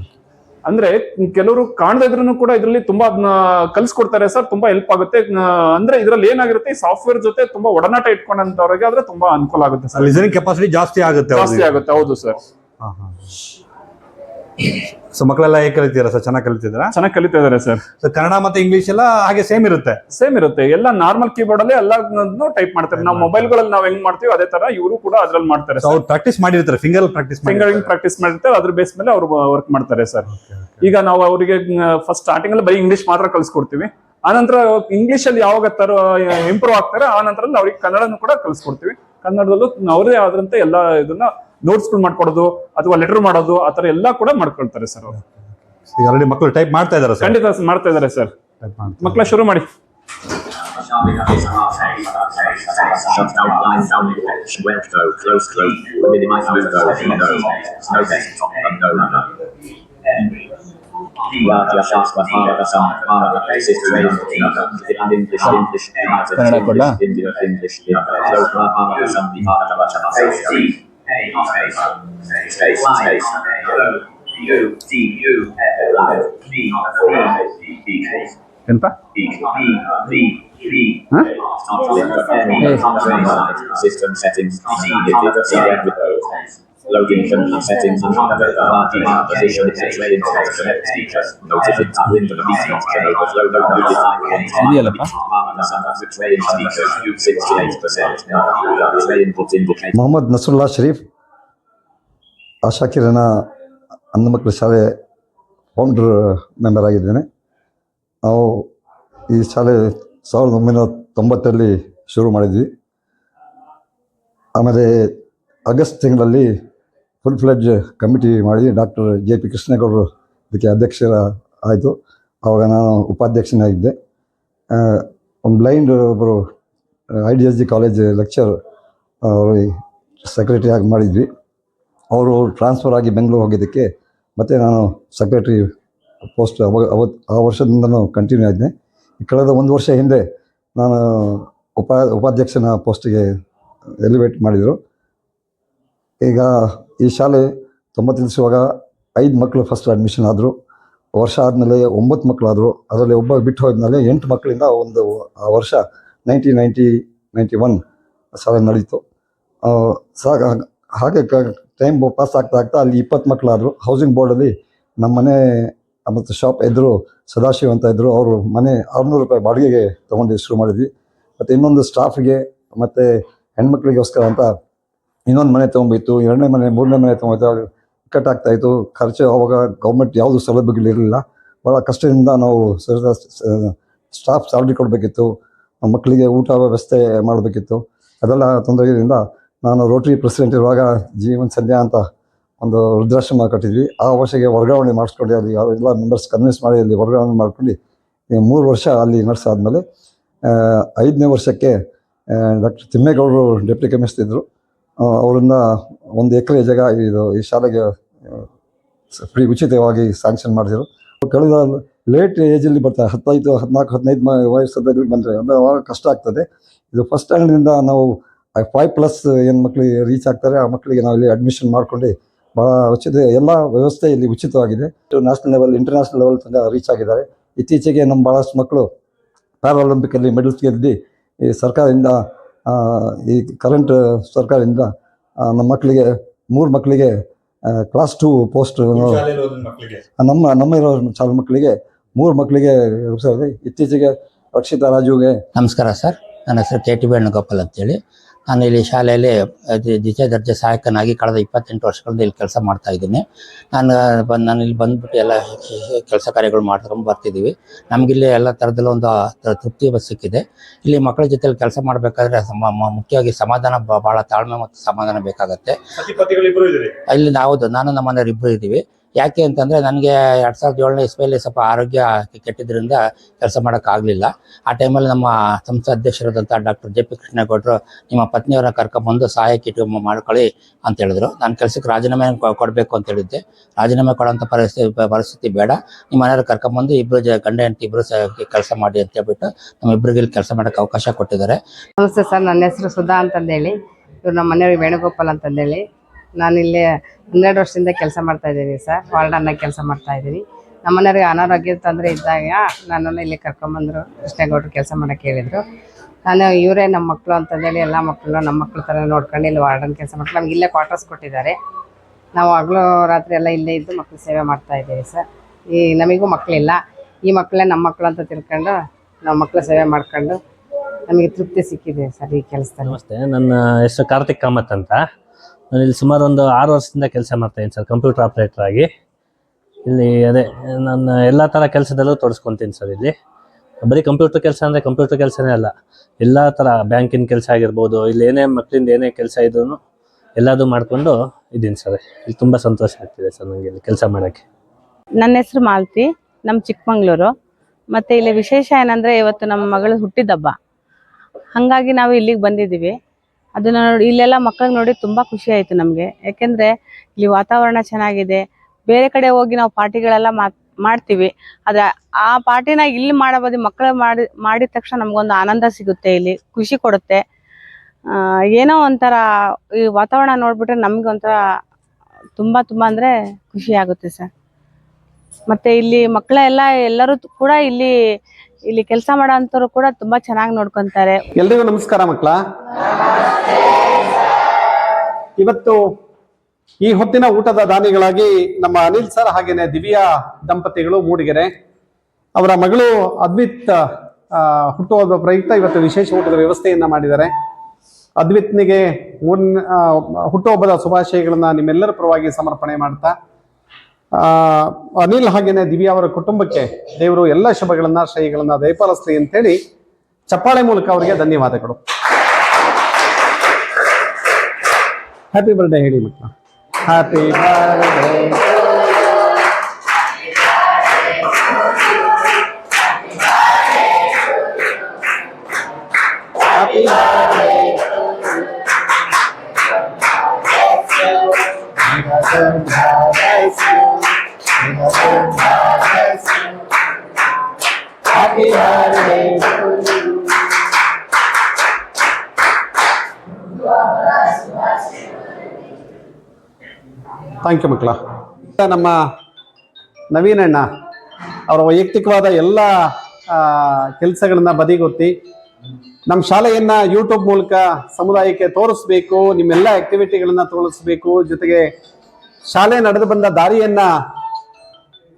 ಅಂದ್ರೆ ಕೆಲವರು ಕಾಣದೇ ಇದ್ರೂ ಕೂಡ ಇದರಲ್ಲಿ ತುಂಬಾ ಅದನ್ನ ಕಲ್ಸ್ಕೊಡ್ತಾರೆ ಸರ್ ತುಂಬಾ ಹೆಲ್ಪ್ ಆಗುತ್ತೆ. ಅಂದ್ರೆ ಇದ್ರಲ್ಲಿ ಏನಾಗಿರುತ್ತೆ ಈ ಸಾಫ್ಟ್ವೇರ್ ಜೊತೆ ತುಂಬಾ ಒಡನಾಟ ಇಟ್ಕೊಂಡಂತವ್ರಿಗೆ ಆದ್ರೆ ತುಂಬಾ ಅನುಕೂಲ ಆಗುತ್ತೆ ಸರ್. ಲಿಸನಿಂಗ್ ಕೆಪಾಸಿಟಿ ಜಾಸ್ತಿ ಆಗುತ್ತೆ ಜಾಸ್ತಿ ಆಗುತ್ತೆ ಹೌದು ಸರ್. ಸೊ ಮಕ್ಕಳೆಲ್ಲ ಹೇಗೆ ಕಲಿತೀರಾ ಸರ್? ಚೆನ್ನಾಗಿ ಕಲಿತಿದ್ದೀರಾ ಚೆನ್ನಾಗಿ ಕಲಿತಾ ಇದಾರೆ ಸರ್. ಸೊ ಕನ್ನಡ ಮತ್ತೆ ಇಂಗ್ಲಿಷ್ ಎಲ್ಲ ಹಾಗೆ ಸೇಮ್ ಇರುತ್ತೆ? ಸೇಮ್ ಇರುತ್ತೆ. ಎಲ್ಲ ನಾರ್ಮಲ್ ಕೀಬೋರ್ಡ್ ಅಲ್ಲಿ ಎಲ್ಲ ಟೈಪ್ ಮಾಡ್ತಾರೆ. ನಾವು ಮೊಬೈಲ್ಗಳಲ್ಲಿ ನಾವ್ ಹೆಂಗ್ ಮಾಡ್ತೀವಿ ಅದೇ ತರ ಇವರು ಕೂಡ ಅದ್ರಲ್ಲಿ ಮಾಡ್ತಾರೆ ಅವ್ರು ಪ್ರಾಕ್ಟೀಸ್ ಮಾಡಿರ್ತಾರೆ ಫಿಂಗರ್ ಪ್ರಾಕ್ಟೀಸ್ ಫಿಂಗರಿಂಗ್ ಪ್ರಾಕ್ಟೀಸ್ ಮಾಡಿರ್ತಾರೆ. ಅದ್ರ ಬೇಸ್ ಮೇಲೆ ಅವರು ವರ್ಕ್ ಮಾಡ್ತಾರೆ ಸರ್. ಈಗ ನಾವು ಅವರಿಗೆ ಫಸ್ಟ್ ಸ್ಟಾರ್ಟಿಂಗ್ ಅಲ್ಲಿ ಬರೀ ಇಂಗ್ಲಿಷ್ ಮಾತ್ರ ಕಲಿಸ್ಕೊಡ್ತೀವಿ. ಆನಂತರ ಇಂಗ್ಲಿಷ್ ಅಲ್ಲಿ ಯಾವಾಗ ತರ ಇಂಪ್ರೂವ್ ಆಗ್ತಾರೆ ಆ ನಂತರ ಅವ್ರಿಗೆ ಕನ್ನಡನು ಕೂಡ ಕಲಿಸ್ಕೊಡ್ತೀವಿ. ಕನ್ನಡದಲ್ಲೂ ಅವರೇ ಆದ್ರಂತೆ ಎಲ್ಲ ಇದನ್ನ ನೋಟ್ಸ್ಗಳು ಮಾಡ್ಕೊಡೋದು ಅಥವಾ ಲೆಟರ್ ಮಾಡೋದು ಆ ಥರ ಎಲ್ಲ ಕೂಡ ಮಾಡ್ಕೊಳ್ತಾರೆ ಸರ್ ಅವರು. ಮಕ್ಕಳು ಟೈಪ್ ಮಾಡ್ತಾ ಇದ್ದಾರೆ ಖಂಡಿತ ಮಾಡ್ತಾ ಇದ್ದಾರೆ ಸರ್ ಮಕ್ಕಳ ಶುರು ಮಾಡಿ. ಕನ್ನಡ ಕೂಡ A, space, space, space, space, O, U, D, U, F, O, B, B, B, ಎಂತ system Loading complete settings and position setting speakers. Notification window meetings can overflow the ಇದೆಯಲ್ಲಪ್ಪ? Train speakers. 68%. Train input indicate. Mohammed Nasrulla Sharif Asha Kirana ಅಂಧ ಮಕ್ಕಳ ಶಾಲೆ founder member ಆಗಿದ್ದೇನೆ ನಾವು ಈ ಶಾಲೆ ಸಾವಿರದ ಒಂಬೈನೂರ ತೊಂಬತ್ತರಲ್ಲಿ ಶುರು ಮಾಡಿದ್ವಿ ಆಮೇಲೆ ಆಗಸ್ಟ್ ತಿಂಗಳಲ್ಲಿ ಫುಲ್ ಫ್ಲೆಡ್ಜ್ ಕಮಿಟಿ ಮಾಡಿ ಡಾಕ್ಟರ್ ಜೆ ಪಿ ಕೃಷ್ಣೇಗೌಡರು ಇದಕ್ಕೆ ಅಧ್ಯಕ್ಷರ ಆಯಿತು. ಆವಾಗ ನಾನು ಉಪಾಧ್ಯಕ್ಷನಾಗಿದ್ದೆ. ಒಂದು ಬ್ಲೈಂಡ್ ಒಬ್ಬರು I D S G college lecture ಅವರು ಸೆಕ್ರೆಟರಿ ಆಗಿ ಮಾಡಿದ್ವಿ. ಅವರು ಟ್ರಾನ್ಸ್ಫರ್ ಆಗಿ ಬೆಂಗಳೂರು ಹೋಗಿದ್ದಕ್ಕೆ ಮತ್ತೆ ನಾನು ಸೆಕ್ರೆಟರಿ ಪೋಸ್ಟ್ ಅವತ್ತು ಆ ವರ್ಷದಿಂದನೂ ಕಂಟಿನ್ಯೂ ಆಗಿದ್ದೆ ಕಳೆದ ಒಂದು ವರ್ಷ ಹಿಂದೆ ನಾನು ಉಪ, ಉಪಾಧ್ಯಕ್ಷನ ಪೋಸ್ಟಿಗೆ ಎಲಿವೇಟ್ ಮಾಡಿದರು. ಈಗ ಈ ಶಾಲೆ ತೊಂಬತ್ತಿಳಿಸುವಾಗ ಐದು ಮಕ್ಕಳು ಫಸ್ಟ್ ಅಡ್ಮಿಷನ್ ಆದರು. ವರ್ಷ ಆದಮೇಲೆ ಒಂಬತ್ತು ಮಕ್ಕಳಾದರು ಅದರಲ್ಲಿ ಒಬ್ಬ ಬಿಟ್ಟು ಹೋದ್ಮೇಲೆ ಎಂಟು ಮಕ್ಕಳಿಂದ ಒಂದು ಆ ವರ್ಷ ನೈನ್ಟೀನ್ ನೈಂಟಿ ನೈಂಟಿ ಒನ್ ಶಾಲೆ ನಡೀತು. ಸಾಗ ಹಾಗೆ ಟೈಮ್ ಪಾಸ್ ಆಗ್ತಾ ಆಗ್ತಾ ಅಲ್ಲಿ ಇಪ್ಪತ್ತು ಮಕ್ಕಳಾದರು ಹೌಸಿಂಗ್ ಬೋರ್ಡಲ್ಲಿ ನಮ್ಮ ಮನೆ ಮತ್ತು ಶಾಪ್ ಎದುರು ಸದಾಶಿವ್ ಅಂತ ಇದ್ದರು ಅವರು ಮನೆ ಆರುನೂರು ರೂಪಾಯಿ ಬಾಡಿಗೆಗೆ ತೊಗೊಂಡು ಶುರು ಮಾಡಿದ್ವಿ. ಮತ್ತು ಇನ್ನೊಂದು ಸ್ಟಾಫ್ಗೆ ಮತ್ತು ಹೆಣ್ಮಕ್ಳಿಗೋಸ್ಕರ ಅಂತ ಇನ್ನೊಂದು ಮನೆ ತೊಗೊಂಬಿತ್ತು ಎರಡನೇ ಮನೆ, ಮೂರನೇ ಮನೆ ತೊಗೊಂಬಿತ್ತು ಇಕ್ಕಟ್ಟಾಗ್ತಾ ಇತ್ತು. ಖರ್ಚು ಅವಾಗ ಗೌರ್ಮೆಂಟ್ ಯಾವುದು ಸೌಲಭ್ಯಗಳಿರಲಿಲ್ಲ ಭಾಳ ಕಷ್ಟದಿಂದ ನಾವು ಸ್ಟಾಫ್ ಸ್ಯಾಲ್ರಿ ಕೊಡಬೇಕಿತ್ತು. ಮಕ್ಕಳಿಗೆ ಊಟ ವ್ಯವಸ್ಥೆ ಮಾಡಬೇಕಿತ್ತು. ಅದೆಲ್ಲ ತೊಂದರೆಯಿಂದ ನಾನು ರೋಟರಿ ಪ್ರೆಸಿಡೆಂಟ್ ಇರುವಾಗ ಜೀವನ್ ಸಂಧ್ಯಾ ಅಂತ ಒಂದು ವೃದ್ಧಾಶ್ರಮ ಕಟ್ಟಿದ್ವಿ. ಆ ವರ್ಷಕ್ಕೆ ವರ್ಗಾವಣೆ ಮಾಡಿಸ್ಕೊಂಡು ಅಲ್ಲಿ ಎಲ್ಲ ಮೆಂಬರ್ಸ್ ಕನ್ವಿನ್ಸ್ ಮಾಡಿ ಅಲ್ಲಿ ವರ್ಗಾವಣೆ ಮಾಡ್ಕೊಂಡು ಮೂರು ವರ್ಷ ಅಲ್ಲಿ ನಡೆಸಾದ್ಮೇಲೆ ಐದನೇ ವರ್ಷಕ್ಕೆ ಡಾಕ್ಟರ್ ತಿಮ್ಮೇಗೌಡರು ಡೆಪ್ಟಿ ಕೆಮಿಸ್ಟ್ ಇದ್ದರು ಅವರಿಂದ ಒಂದು ಎಕರೆ ಜಾಗ ಇದು, ಈ ಶಾಲೆಗೆ ಫ್ರೀ ಉಚಿತವಾಗಿ ಸ್ಯಾಂಕ್ಷನ್ ಮಾಡಿದರು. ಕಳೆದ ಲೇಟ್ ಏಜಲ್ಲಿ ಬರ್ತಾರೆ ಹತ್ತೈದು, ಹದಿನಾಲ್ಕು, ಹದಿನೈದು ಮ, ವಯಸ್ಸದಲ್ಲಿ ಬಂದರೆ, ಅದು ಅವಾಗ ಕಷ್ಟ ಆಗ್ತದೆ. ಇದು ಫಸ್ಟ್ ಸ್ಟ್ಯಾಂಡರ್ಡಿಂದ ನಾವು ಫೈವ್ ಪ್ಲಸ್ ಏನು ಮಕ್ಕಳಿಗೆ ರೀಚ್ ಆಗ್ತಾರೆ, ಆ ಮಕ್ಕಳಿಗೆ ನಾವು ಇಲ್ಲಿ ಅಡ್ಮಿಷನ್ ಮಾಡ್ಕೊಂಡು ಭಾಳ ಉಚಿತ, ಎಲ್ಲ ವ್ಯವಸ್ಥೆ ಇಲ್ಲಿ ಉಚಿತವಾಗಿದೆ. ನ್ಯಾಷನಲ್ ಲೆವೆಲ್ ಇಂಟರ್ನ್ಯಾಷನಲ್ ಲೆವೆಲ್ ತನಕ ರೀಚ್ ಆಗಿದ್ದಾರೆ. ಇತ್ತೀಚೆಗೆ ನಮ್ಮ ಭಾಳಷ್ಟು ಮಕ್ಕಳು ಪ್ಯಾರಾಲಿಂಪಿಕಲ್ಲಿ ಮೆಡಲ್ಸ್ ಗೆದ್ದು, ಈ ಸರ್ಕಾರದಿಂದ ಈ ಕರೆಂಟ್ ಸರ್ಕಾರದಿಂದ ನಮ್ಮ ಮಕ್ಕಳಿಗೆ ಮೂರು ಮಕ್ಕಳಿಗೆ ಕ್ಲಾಸ್ ಟು ಪೋಸ್ಟ್ ನಮ್ಮ ನಮ್ಮ ಇರೋ ಶಾಲೆ ಮಕ್ಕಳಿಗೆ ಮೂರು ಮಕ್ಕಳಿಗೆ ಇತ್ತೀಚೆಗೆ ರಕ್ಷಿತಾ ರಾಜುಗೆ. ನಮಸ್ಕಾರ ಸರ್. ನನ್ನ ಹೆಸರು ಕೆ ಟಿ ವೇಣುಗೋಪಾಲ್ ಅಂತೇಳಿ. ನಾನು ಇಲ್ಲಿ ಶಾಲೆಯಲ್ಲಿ ದ್ವಿತೀಯ ದರ್ಜೆ ಸಹಾಯಕನಾಗಿ ಕಳೆದ ಇಪ್ಪತ್ತೆಂಟು ವರ್ಷಗಳಿಂದ ಇಲ್ಲಿ ಕೆಲಸ ಮಾಡ್ತಾ ಇದ್ದೀನಿ. ನಾನು ಬಂದು ನಾನು ಇಲ್ಲಿ ಬಂದ್ಬಿಟ್ಟು ಎಲ್ಲ ಕೆಲಸ ಕಾರ್ಯಗಳು ಮಾಡ್ಕೊಂಡು ಬರ್ತಿದ್ದೀವಿ. ನಮಗಿಲ್ಲಿ ಎಲ್ಲ ಥರದಲ್ಲೂ ಒಂದು ತೃಪ್ತಿ ಸಿಕ್ಕಿದೆ. ಇಲ್ಲಿ ಮಕ್ಕಳ ಜೊತೆಯಲ್ಲಿ ಕೆಲಸ ಮಾಡಬೇಕಾದ್ರೆ ಮುಖ್ಯವಾಗಿ ಸಮಾಧಾನ ಬಹಳ ತಾಳ್ಮೆ ಮತ್ತು ಸಮಾಧಾನ ಬೇಕಾಗುತ್ತೆ. ಇಲ್ಲಿ ನಾವು ನಾನು ನಮ್ಮ ಮನೆಯವ್ರು ಇಬ್ಬರು ಇದ್ದೀವಿ. ಯಾಕೆ ಅಂತಂದರೆ ನನಗೆ ಎರಡು ಸಾವಿರದ ಏಳನೇ ಇಸ್ವಿಯಲ್ಲಿ ಸ್ವಲ್ಪ ಆರೋಗ್ಯ ಕೆಟ್ಟಿದ್ದರಿಂದ ಕೆಲಸ ಮಾಡೋಕ್ಕಾಗಲಿಲ್ಲ ಆ ಟೈಮಲ್ಲಿ ನಮ್ಮ ಸಂಸ್ಥೆ ಅಧ್ಯಕ್ಷರಾದಂಥ ಡಾಕ್ಟರ್ ಜೆ ಪಿ ಕೃಷ್ಣೇಗೌಡರು ನಿಮ್ಮ ಪತ್ನಿಯವರನ್ನ ಕರ್ಕೊಂಬಂದು ಸಹಾಯಕ್ಕೆ ಮಾಡ್ಕೊಳ್ಳಿ ಅಂತ ಹೇಳಿದ್ರು. ನಾನು ಕೆಲಸಕ್ಕೆ ರಾಜೀನಾಮೆ ಕೊಡಬೇಕು ಅಂತ ಹೇಳಿದ್ದೆ. ರಾಜೀನಾಮೆ ಕೊಡೋಂಥ ಪರಿಸ್ಥಿತಿ ಪರಿಸ್ಥಿತಿ ಬೇಡ. ನಿಮ್ಮ ಮನೆಯವ್ರು ಕರ್ಕೊಂಬಂದು ಇಬ್ಬರು ಜ, ಗಂಡ, ಹೆಂಡತಿ ಇಬ್ಬರು ಕೆಲಸ ಮಾಡಿ ಅಂತ ಹೇಳ್ಬಿಟ್ಟು ನಮ್ಮಿಬ್ಬರಿಗೆ ಇಲ್ಲಿ ಕೆಲಸ ಮಾಡೋಕ್ಕೆ ಅವಕಾಶ ಕೊಟ್ಟಿದ್ದಾರೆ. ನಮಸ್ತೆ ಸರ್. ನನ್ನ ಹೆಸರು ಸುಧಾ ಅಂತಂದೇಳಿ. ಇವ್ರು ನಮ್ಮ ಮನೆಯವ್ರಿಗೆ ವೇಣುಗೋಪಾಲ್ ಅಂತಂದೇಳಿ. ನಾನು ಇಲ್ಲಿ ಹನ್ನೆರಡು ವರ್ಷದಿಂದ ಕೆಲಸ ಮಾಡ್ತಾ ಇದ್ದೀನಿ ಸರ್. ವಾರ್ಡನ್ನಾಗಿ ಕೆಲಸ ಮಾಡ್ತಾ ಇದ್ದೀನಿ. ನಮ್ಮ ಮನೆಯವ್ರಿಗೆ ಅನಾರೋಗ್ಯದ ತೊಂದರೆ ಇದ್ದಾಗ ನನ್ನನ್ನು ಇಲ್ಲಿ ಕರ್ಕೊಂಬಂದರು. ಕೃಷ್ಣೇಗೌಡರು ಕೆಲಸ ಮಾಡೋಕ್ಕೆ ಹೇಳಿದರು. ನಾನು ಇವರೇ ನಮ್ಮ ಮಕ್ಕಳು ಅಂತಂದೇಳಿ ಎಲ್ಲ ಮಕ್ಕಳು ನಮ್ಮ ಮಕ್ಕಳ ಥರ ನೋಡ್ಕೊಂಡು ಇಲ್ಲಿ ವಾರ್ಡನ್ ಕೆಲಸ ಮಾಡ್ಕೊಂಡು ನಮ್ಗೆ ಇಲ್ಲೇ ಕ್ವಾರ್ಟರ್ಸ್ ಕೊಟ್ಟಿದ್ದಾರೆ. ನಾವು ಹಗಲು ರಾತ್ರಿ ಎಲ್ಲ ಇಲ್ಲೇ ಇದ್ದು ಮಕ್ಕಳು ಸೇವೆ ಮಾಡ್ತಾ ಇದ್ದೀವಿ ಸರ್. ಈ ನಮಗೂ ಮಕ್ಕಳಿಲ್ಲ ಈ ಮಕ್ಕಳೇ ನಮ್ಮ ಮಕ್ಕಳು ಅಂತ ತಿಳ್ಕೊಂಡು ನಾವು ಮಕ್ಕಳ ಸೇವೆ ಮಾಡ್ಕೊಂಡು ನಮಗೆ ತೃಪ್ತಿ ಸಿಕ್ಕಿದೆ ಸರ್ ಈ ಕೆಲಸದಲ್ಲಿ. ನಮಸ್ತೆ. ನನ್ನ ಹೆಸರು ಕಾರ್ತಿಕ್ ಕಾಮತ್ ಅಂತ. ನಾನು ಇಲ್ಲಿ ಸುಮಾರು ಒಂದು ಆರು ವರ್ಷದಿಂದ ಕೆಲಸ ಮಾಡ್ತಾ ಇದ್ದೀನಿ ಸರ್ ಕಂಪ್ಯೂಟರ್ ಆಪ್ರೇಟರ್ ಆಗಿ. ಇಲ್ಲಿ ಅದೇ, ನಾನು ಎಲ್ಲ ಥರ ಕೆಲಸದಲ್ಲೂ ತೊಡಸ್ಕೊತೀನಿ ಸರ್ ಇಲ್ಲಿ. ಬರೀ ಕಂಪ್ಯೂಟರ್ ಕೆಲಸ ಅಂದರೆ ಕಂಪ್ಯೂಟರ್ ಕೆಲಸನೇ ಅಲ್ಲ, ಎಲ್ಲ ಥರ ಬ್ಯಾಂಕಿನ ಕೆಲಸ ಆಗಿರ್ಬೋದು, ಇಲ್ಲಿ ಏನೇ ಮಕ್ಕಳಿಂದ ಏನೇ ಕೆಲಸ ಇದ್ರೂ ಎಲ್ಲದೂ ಮಾಡಿಕೊಂಡು ಇದ್ದೀನಿ ಸರ್. ಇಲ್ಲಿ ತುಂಬ ಸಂತೋಷ ಆಗ್ತಿದೆ ಸರ್ ನನಗೆ ಇಲ್ಲಿ ಕೆಲಸ ಮಾಡೋಕ್ಕೆ. ನನ್ನ ಹೆಸರು ಮಾಲತಿ ನಮ್ಮ ಚಿಕ್ಕಮಂಗ್ಳೂರು. ಮತ್ತು ಇಲ್ಲಿ ವಿಶೇಷ ಏನಂದರೆ ಇವತ್ತು ನಮ್ಮ ಮಗಳು ಹುಟ್ಟಿದ ಹಬ್ಬ ಹಾಗಾಗಿ ನಾವು ಇಲ್ಲಿಗೆ ಬಂದಿದ್ದೀವಿ. ಅದನ್ನ ನೋಡಿ ಇಲ್ಲೆಲ್ಲ ಮಕ್ಕಳಿಗೆ ನೋಡಿ ತುಂಬಾ ಖುಷಿ ಆಯ್ತು ನಮಗೆ. ಯಾಕೆಂದ್ರೆ ಇಲ್ಲಿ ವಾತಾವರಣ ಚೆನ್ನಾಗಿದೆ. ಬೇರೆ ಕಡೆ ಹೋಗಿ ನಾವು ಪಾರ್ಟಿಗಳೆಲ್ಲ ಮಾಡ್ತೀವಿ. ಆದ್ರೆ ಆ ಪಾರ್ಟಿನ ಇಲ್ಲಿ ಮಾಡೋ ಬದಿ ಮಕ್ಕಳು ಮಾಡಿ, ಮಾಡಿದ ತಕ್ಷಣ ನಮ್ಗೊಂದು ಆನಂದ ಸಿಗುತ್ತೆ ಇಲ್ಲಿ. ಖುಷಿ ಕೊಡುತ್ತೆ. ಏನೋ ಒಂಥರ ಈ ವಾತಾವರಣ ನೋಡ್ಬಿಟ್ರೆ ನಮ್ಗೆ ಒಂಥರ ತುಂಬಾ ತುಂಬಾ ಅಂದ್ರೆ ಖುಷಿ ಆಗುತ್ತೆ ಸರ್. ಮತ್ತೆ ಇಲ್ಲಿ ಮಕ್ಕಳೆಲ್ಲ ಎಲ್ಲರೂ ಕೂಡ ಇಲ್ಲಿ ಇಲ್ಲಿ ಕೆಲಸ ಮಾಡೋ ಕೂಡ ತುಂಬಾ ಚೆನ್ನಾಗಿ ನೋಡ್ಕೊಂತಾರೆ. ಎಲ್ರಿಗೂ ನಮಸ್ಕಾರ ಮಕ್ಕಳ. ಇವತ್ತು ಈ ಹೊತ್ತಿನ ಊಟದ ದಾನಿಗಳಾಗಿ ನಮ್ಮ ಅನಿಲ್ ಸರ್ ಹಾಗೇನೆ ದಿವ್ಯಾ ದಂಪತಿಗಳು ಮೂಡಿಗೆರೆ. ಅವರ ಮಗಳು ಅದ್ವಿತ್ ಹುಟ್ಟುಹಬ್ಬ ಪ್ರಯುಕ್ತ ಇವತ್ತು ವಿಶೇಷ ಊಟದ ವ್ಯವಸ್ಥೆಯನ್ನ ಮಾಡಿದ್ದಾರೆ. ಅದ್ವಿತ್ನಿಗೆ ಮೂರ್ ಹುಟ್ಟುಹಬ್ಬದ ಶುಭಾಶಯಗಳನ್ನ ನಿಮ್ಮೆಲ್ಲರ ಪರವಾಗಿ ಸಮರ್ಪಣೆ ಮಾಡ್ತಾ ಅನಿಲ್ ಹಾಗೇನೆ ದಿವ್ಯಾ ಅವರ ಕುಟುಂಬಕ್ಕೆ ದೇವರು ಎಲ್ಲ ಶುಭಗಳನ್ನ, ಶ್ರೇಯಗಳನ್ನ ದಯಪಾಲಿಸ್ಲಿ ಅಂತೇಳಿ ಚಪ್ಪಾಳೆ ಮೂಲಕ ಅವರಿಗೆ ಧನ್ಯವಾದಗಳು. ಹ್ಯಾಪಿ ಬರ್ಡೇ ಹೇಳಿ ಮಕ್ಕಳ ಹ್ಯಾಪಿ ಬರ್ಡೇ ಥ್ಯಾಂಕ್ ಯು ಮಕ್ಕಳ. ನಮ್ಮ ನವೀನಣ್ಣ ಅವರ ವೈಯಕ್ತಿಕವಾದ ಎಲ್ಲ ಕೆಲಸಗಳನ್ನ ಬದಿಗೊತ್ತಿ ನಮ್ಮ ಶಾಲೆಯನ್ನ ಯೂಟ್ಯೂಬ್ ಮೂಲಕ ಸಮುದಾಯಕ್ಕೆ ತೋರಿಸ್ಬೇಕು, ನಿಮ್ಮೆಲ್ಲ ಆಕ್ಟಿವಿಟಿಗಳನ್ನ ತೋರಿಸ್ಬೇಕು, ಜೊತೆಗೆ ಶಾಲೆ ನಡೆದು ಬಂದ ದಾರಿಯನ್ನ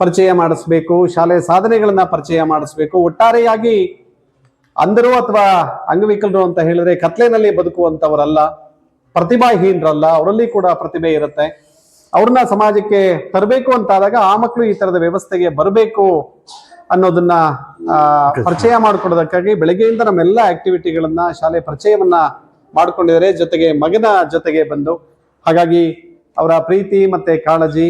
ಪರಿಚಯ ಮಾಡಿಸ್ಬೇಕು, ಶಾಲೆ ಸಾಧನೆಗಳನ್ನು ಪರಿಚಯ ಮಾಡಿಸ್ಬೇಕು. ಒಟ್ಟಾರೆಯಾಗಿ ಅಂಧರು ಅಥವಾ ಅಂಗವಿಕಲರು ಅಂತ ಹೇಳಿದ್ರೆ ಕತ್ಲೆನಲ್ಲಿ ಬದುಕುವಂತವರಲ್ಲ, ಪ್ರತಿಭಾಹೀನರಲ್ಲ, ಅವರಲ್ಲಿ ಕೂಡ ಪ್ರತಿಭೆ ಇರುತ್ತೆ. ಅವ್ರನ್ನ ಸಮಾಜಕ್ಕೆ ತರಬೇಕು ಅಂತಾದಾಗ ಆ ಮಕ್ಕಳು ಈ ತರದ ವ್ಯವಸ್ಥೆಗೆ ಬರಬೇಕು ಅನ್ನೋದನ್ನ ಪರಿಚಯ ಮಾಡಿಕೊಡೋದಕ್ಕಾಗಿ ಬೆಳಗ್ಗೆಯಿಂದ ನಮ್ಮೆಲ್ಲ ಆಕ್ಟಿವಿಟಿಗಳನ್ನ ಶಾಲೆ ಪರಿಚಯವನ್ನ ಮಾಡಿಕೊಂಡಿದ್ದಾರೆ. ಜೊತೆಗೆ ಮಗನ ಜೊತೆಗೆ ಬಂದು ಹಾಗಾಗಿ ಅವರ ಪ್ರೀತಿ ಮತ್ತೆ ಕಾಳಜಿ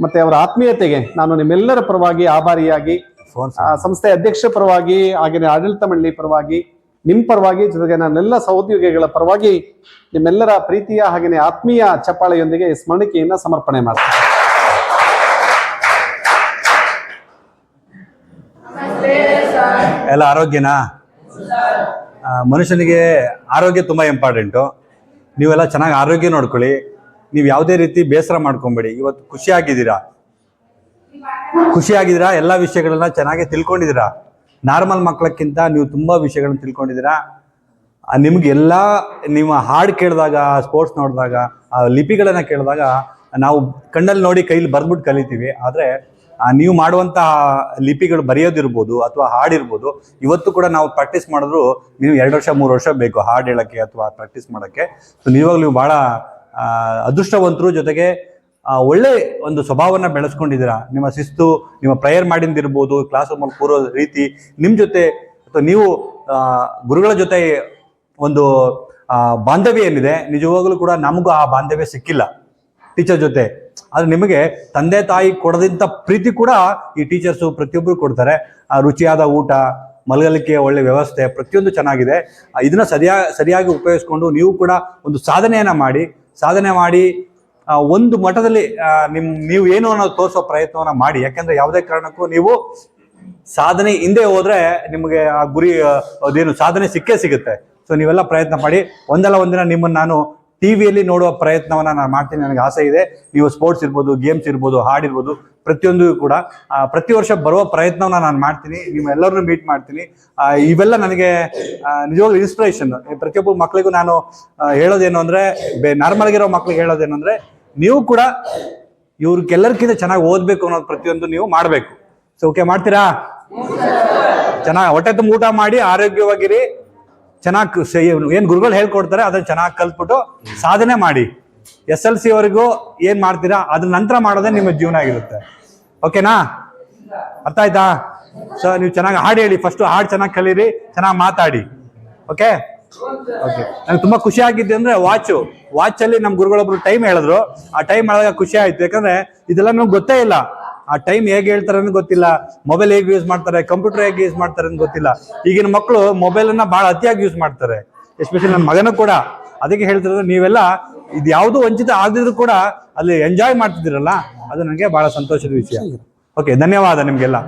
ಮತ್ತೆ ಅವರ ಆತ್ಮೀಯತೆಗೆ ನಾನು ನಿಮ್ಮೆಲ್ಲರ ಪರವಾಗಿ ಆಭಾರಿಯಾಗಿ ಸಂಸ್ಥೆ ಅಧ್ಯಕ್ಷ ಪರವಾಗಿ ಹಾಗೆಯೇ ಆಡಳಿತ ಮಂಡಳಿ ಪರವಾಗಿ ನಿಮ್ಮ ಪರವಾಗಿ, ಜೊತೆಗೆ ನನ್ನೆಲ್ಲ ಸಹೋದ್ಯೋಗಿಗಳ ಪರವಾಗಿ ನಿಮ್ಮೆಲ್ಲರ ಪ್ರೀತಿಯ ಹಾಗೆಯೇ ಆತ್ಮೀಯ ಚಪ್ಪಾಳೆಯೊಂದಿಗೆ ಸ್ಮರಣಿಕೆಯನ್ನು ಸಮರ್ಪಣೆ ಮಾಡ್ತೀನಿ. ಎಲ್ಲ ಆರೋಗ್ಯನಾ? ಮನುಷ್ಯನಿಗೆ ಆರೋಗ್ಯ ತುಂಬ ಇಂಪಾರ್ಟೆಂಟು. ನೀವೆಲ್ಲ ಚೆನ್ನಾಗಿ ಆರೋಗ್ಯ ನೋಡ್ಕೊಳ್ಳಿ. ನೀವು ಯಾವುದೇ ರೀತಿ ಬೇಸರ ಮಾಡ್ಕೊಂಬೇಡಿ. ಇವತ್ತು ಖುಷಿಯಾಗಿದ್ದೀರಾ? ಖುಷಿಯಾಗಿದ್ದೀರಾ? ಎಲ್ಲ ವಿಷಯಗಳನ್ನ ಚೆನ್ನಾಗಿ ತಿಳ್ಕೊಂಡಿದ್ದೀರಾ? ನಾರ್ಮಲ್ ಮಕ್ಕಳಕ್ಕಿಂತ ನೀವು ತುಂಬ ವಿಷಯಗಳನ್ನ ತಿಳ್ಕೊಂಡಿದ್ದೀರಾ? ನಿಮಗೆಲ್ಲ ನಿಮ್ಮ ಹಾಡು ಕೇಳಿದಾಗ ಸ್ಪೋರ್ಟ್ಸ್ ನೋಡಿದಾಗ, ಆ, ಲಿಪಿಗಳನ್ನು ಕೇಳಿದಾಗ ನಾವು ಕಣ್ಣಲ್ಲಿ ನೋಡಿ ಕೈಲಿ ಬರೆದ್ಬಿಟ್ಟು ಕಲಿತೀವಿ. ಆದರೆ ನೀವು ಮಾಡುವಂತಹ ಲಿಪಿಗಳು ಬರೆಯೋದಿರ್ಬೋದು ಅಥವಾ ಹಾಡಿರ್ಬೋದು ಇವತ್ತು ಕೂಡ ನಾವು ಪ್ರಾಕ್ಟೀಸ್ ಮಾಡಿದ್ರು ನೀವು ಎರಡು ವರ್ಷ, ಮೂರು ವರ್ಷ ಬೇಕು ಹಾಡು ಹೇಳೋಕ್ಕೆ ಅಥವಾ ಪ್ರಾಕ್ಟೀಸ್ ಮಾಡೋಕ್ಕೆ. ಸೊ ನೀವು ಭಾಳ ಅದೃಷ್ಟವಂತರು ಜೊತೆಗೆ ಒಳ್ಳೆ ಒಂದು ಸ್ವಭಾವನ ಬೆಳೆಸ್ಕೊಂಡಿದ್ದೀರಾ? ನಿಮ್ಮ ಶಿಸ್ತು, ನಿಮ್ಮ ಪ್ರೇಯರ್ ಮಾಡಿಂದಿರ್ಬೋದು ಕ್ಲಾಸ್ ರೂಮಲ್ಲಿ ಕೂರೋ ರೀತಿ ನಿಮ್ಮ ಜೊತೆ ಅಥವಾ ನೀವು ಗುರುಗಳ ಜೊತೆ ಒಂದು ಬಾಂಧವ್ಯ ಏನಿದೆ, ನಿಜವಾಗಲೂ ಕೂಡ ನಮಗೂ ಆ ಬಾಂಧವ್ಯ ಸಿಕ್ಕಿಲ್ಲ ಟೀಚರ್ ಜೊತೆ. ಆದರೆ ನಿಮಗೆ ತಂದೆ ತಾಯಿ ಕೊಡದಿಂಥ ಪ್ರೀತಿ ಕೂಡ ಈ ಟೀಚರ್ಸು ಪ್ರತಿಯೊಬ್ಬರು ಕೊಡ್ತಾರೆ. ಆ, ರುಚಿಯಾದ ಊಟ, ಮಲಗಲಿಕ್ಕೆ ಒಳ್ಳೆ ವ್ಯವಸ್ಥೆ, ಪ್ರತಿಯೊಂದು ಚೆನ್ನಾಗಿದೆ. ಇದನ್ನ ಸರಿಯಾಗಿ ಸರಿಯಾಗಿ ಉಪಯೋಗಿಸ್ಕೊಂಡು ನೀವು ಕೂಡ ಒಂದು ಸಾಧನೆಯನ್ನ ಮಾಡಿ, ಸಾಧನೆ ಮಾಡಿ ಒಂದು ಮಠದಲ್ಲಿ ನಿಮ್, ನೀವು ಏನು ಅನ್ನೋದು ತೋರಿಸೋ ಪ್ರಯತ್ನವನ್ನ ಮಾಡಿ. ಯಾಕಂದ್ರೆ ಯಾವುದೇ ಕಾರಣಕ್ಕೂ ನೀವು ಸಾಧನೆ ಹಿಂದೆ ಹೋದ್ರೆ ನಿಮಗೆ ಆ ಗುರಿ ಅದೇನು ಸಾಧನೆ ಸಿಕ್ಕೇ ಸಿಗುತ್ತೆ. ಸೊ ನೀವೆಲ್ಲ ಪ್ರಯತ್ನ ಮಾಡಿ. ಒಂದಲ್ಲ ಒಂದಿನ ನಿಮ್ಮನ್ನು ನಾನು ಟಿವಿಯಲ್ಲಿ ನೋಡುವ ಪ್ರಯತ್ನವನ್ನ ನಾನು ಮಾಡ್ತೀನಿ. ನನಗೆ ಆಸೆ ಇದೆ. ನೀವು ಸ್ಪೋರ್ಟ್ಸ್ ಇರ್ಬೋದು ಗೇಮ್ಸ್ ಇರ್ಬೋದು ಹಾಡಿರ್ಬೋದು ಪ್ರತಿಯೊಂದು ಕೂಡ. ಪ್ರತಿ ವರ್ಷ ಬರುವ ಪ್ರಯತ್ನವನ್ನ ನಾನು ಮಾಡ್ತೀನಿ. ನಿಮ್ಮೆಲ್ಲರನ್ನು ಮೀಟ್ ಮಾಡ್ತೀನಿ. ಇವೆಲ್ಲ ನನಗೆ ನಿಜವಾಗ್ಲೂ ಇನ್ಸ್ಪಿರೇಷನ್ ಪ್ರತಿಯೊಬ್ಬ ಮಕ್ಕಳಿಗೂ ನಾನು ಹೇಳೋದೇನು ಅಂದ್ರೆ ನಾರ್ಮಲ್ ಆಗಿರೋ ಮಕ್ಳಿಗೆ ಹೇಳೋದೇನು ಅಂದ್ರೆ ನೀವು ಕೂಡ ಇವ್ರಿಗೆಲ್ಲರಿಗಿಂತ ಚೆನ್ನಾಗಿ ಓದ್ಬೇಕು ಅನ್ನೋದು ಪ್ರತಿಯೊಂದು ನೀವು ಮಾಡಬೇಕು. ಸೊ ಓಕೆ ಮಾಡ್ತೀರಾ? ಚೆನ್ನಾಗಿ, ಹೊಟ್ಟೆ ತುಂಬ ಊಟ ಮಾಡಿ ಆರೋಗ್ಯವಾಗಿರಿ. ಚೆನ್ನಾಗಿ ಏನು ಗುರುಗಳು ಹೇಳ್ಕೊಡ್ತಾರೆ, ಅದನ್ನ ಚೆನ್ನಾಗಿ ಕಲ್ತ್ಬಿಟ್ಟು ಸಾಧನೆ ಮಾಡಿ. ಎಸ್ ಎಲ್ ಸಿ ವರೆಗೂ ಏನ್ ಮಾಡ್ತೀರಾ, ಅದ್ರ ನಂತರ ಮಾಡೋದೇ ನಿಮ್ಮ ಜೀವನ ಆಗಿರುತ್ತೆ. ಓಕೆನಾ ಅರ್ಥ ಆಯ್ತಾ? ಸೊ ನೀವು ಚೆನ್ನಾಗಿ ಹಾಡು ಹೇಳಿ ಫಸ್ಟ್ ಹಾಡು ಚೆನ್ನಾಗಿ ಕಲೀರಿ, ಚೆನ್ನಾಗಿ ಮಾತಾಡಿ. ಓಕೆ ಓಕೆ ನಂಗೆ ತುಂಬಾ ಖುಷಿ ಆಗಿದ್ದೆ ಅಂದ್ರೆ ವಾಚು ವಾಚ್ ಅಲ್ಲಿ ನಮ್ಮ ಗುರುಗಳೊಬ್ರು ಟೈಮ್ ಹೇಳಿದ್ರು. ಆ ಟೈಮ್ ಹೇಳಿದಾಗ ಖುಷಿ ಆಯ್ತು. ಯಾಕಂದ್ರೆ ಇದೆಲ್ಲ ನಮ್ಗೆ ಗೊತ್ತೇ ಇಲ್ಲ. ಆ ಟೈಮ್ ಹೇಗೆ ಹೇಳ್ತಾರೆ ಗೊತ್ತಿಲ್ಲ. ಮೊಬೈಲ್ ಹೇಗೆ ಯೂಸ್ ಮಾಡ್ತಾರೆ ಕಂಪ್ಯೂಟರ್ ಹೇಗೆ ಯೂಸ್ ಮಾಡ್ತಾರೆ ಅಂತ ಗೊತ್ತಿಲ್ಲ. ಈಗಿನ ಮಕ್ಕಳು ಮೊಬೈಲ್ ಅನ್ನ ಬಹಳ ಅತಿಯಾಗಿ ಯೂಸ್ ಮಾಡ್ತಾರೆ. ಎಸ್ಪೆಷಲಿ ನನ್ನ ಮಗನೂ ಕೂಡ. ಅದಕ್ಕೆ ಹೇಳ್ತಿರೋದು ನೀವೆಲ್ಲ ಇದು ಯಾವುದು ವಂಚಿತ ಆಗದಿದ್ರು ಕೂಡ ಅಲ್ಲಿ ಎಂಜಾಯ್ ಮಾಡ್ತಿದ್ದೀರಲ್ಲ, ಅದು ನನಗೆ ಬಹಳ ಸಂತೋಷದ ವಿಷಯ. ಓಕೆ ಧನ್ಯವಾದ ನಿಮಗೆಲ್ಲ.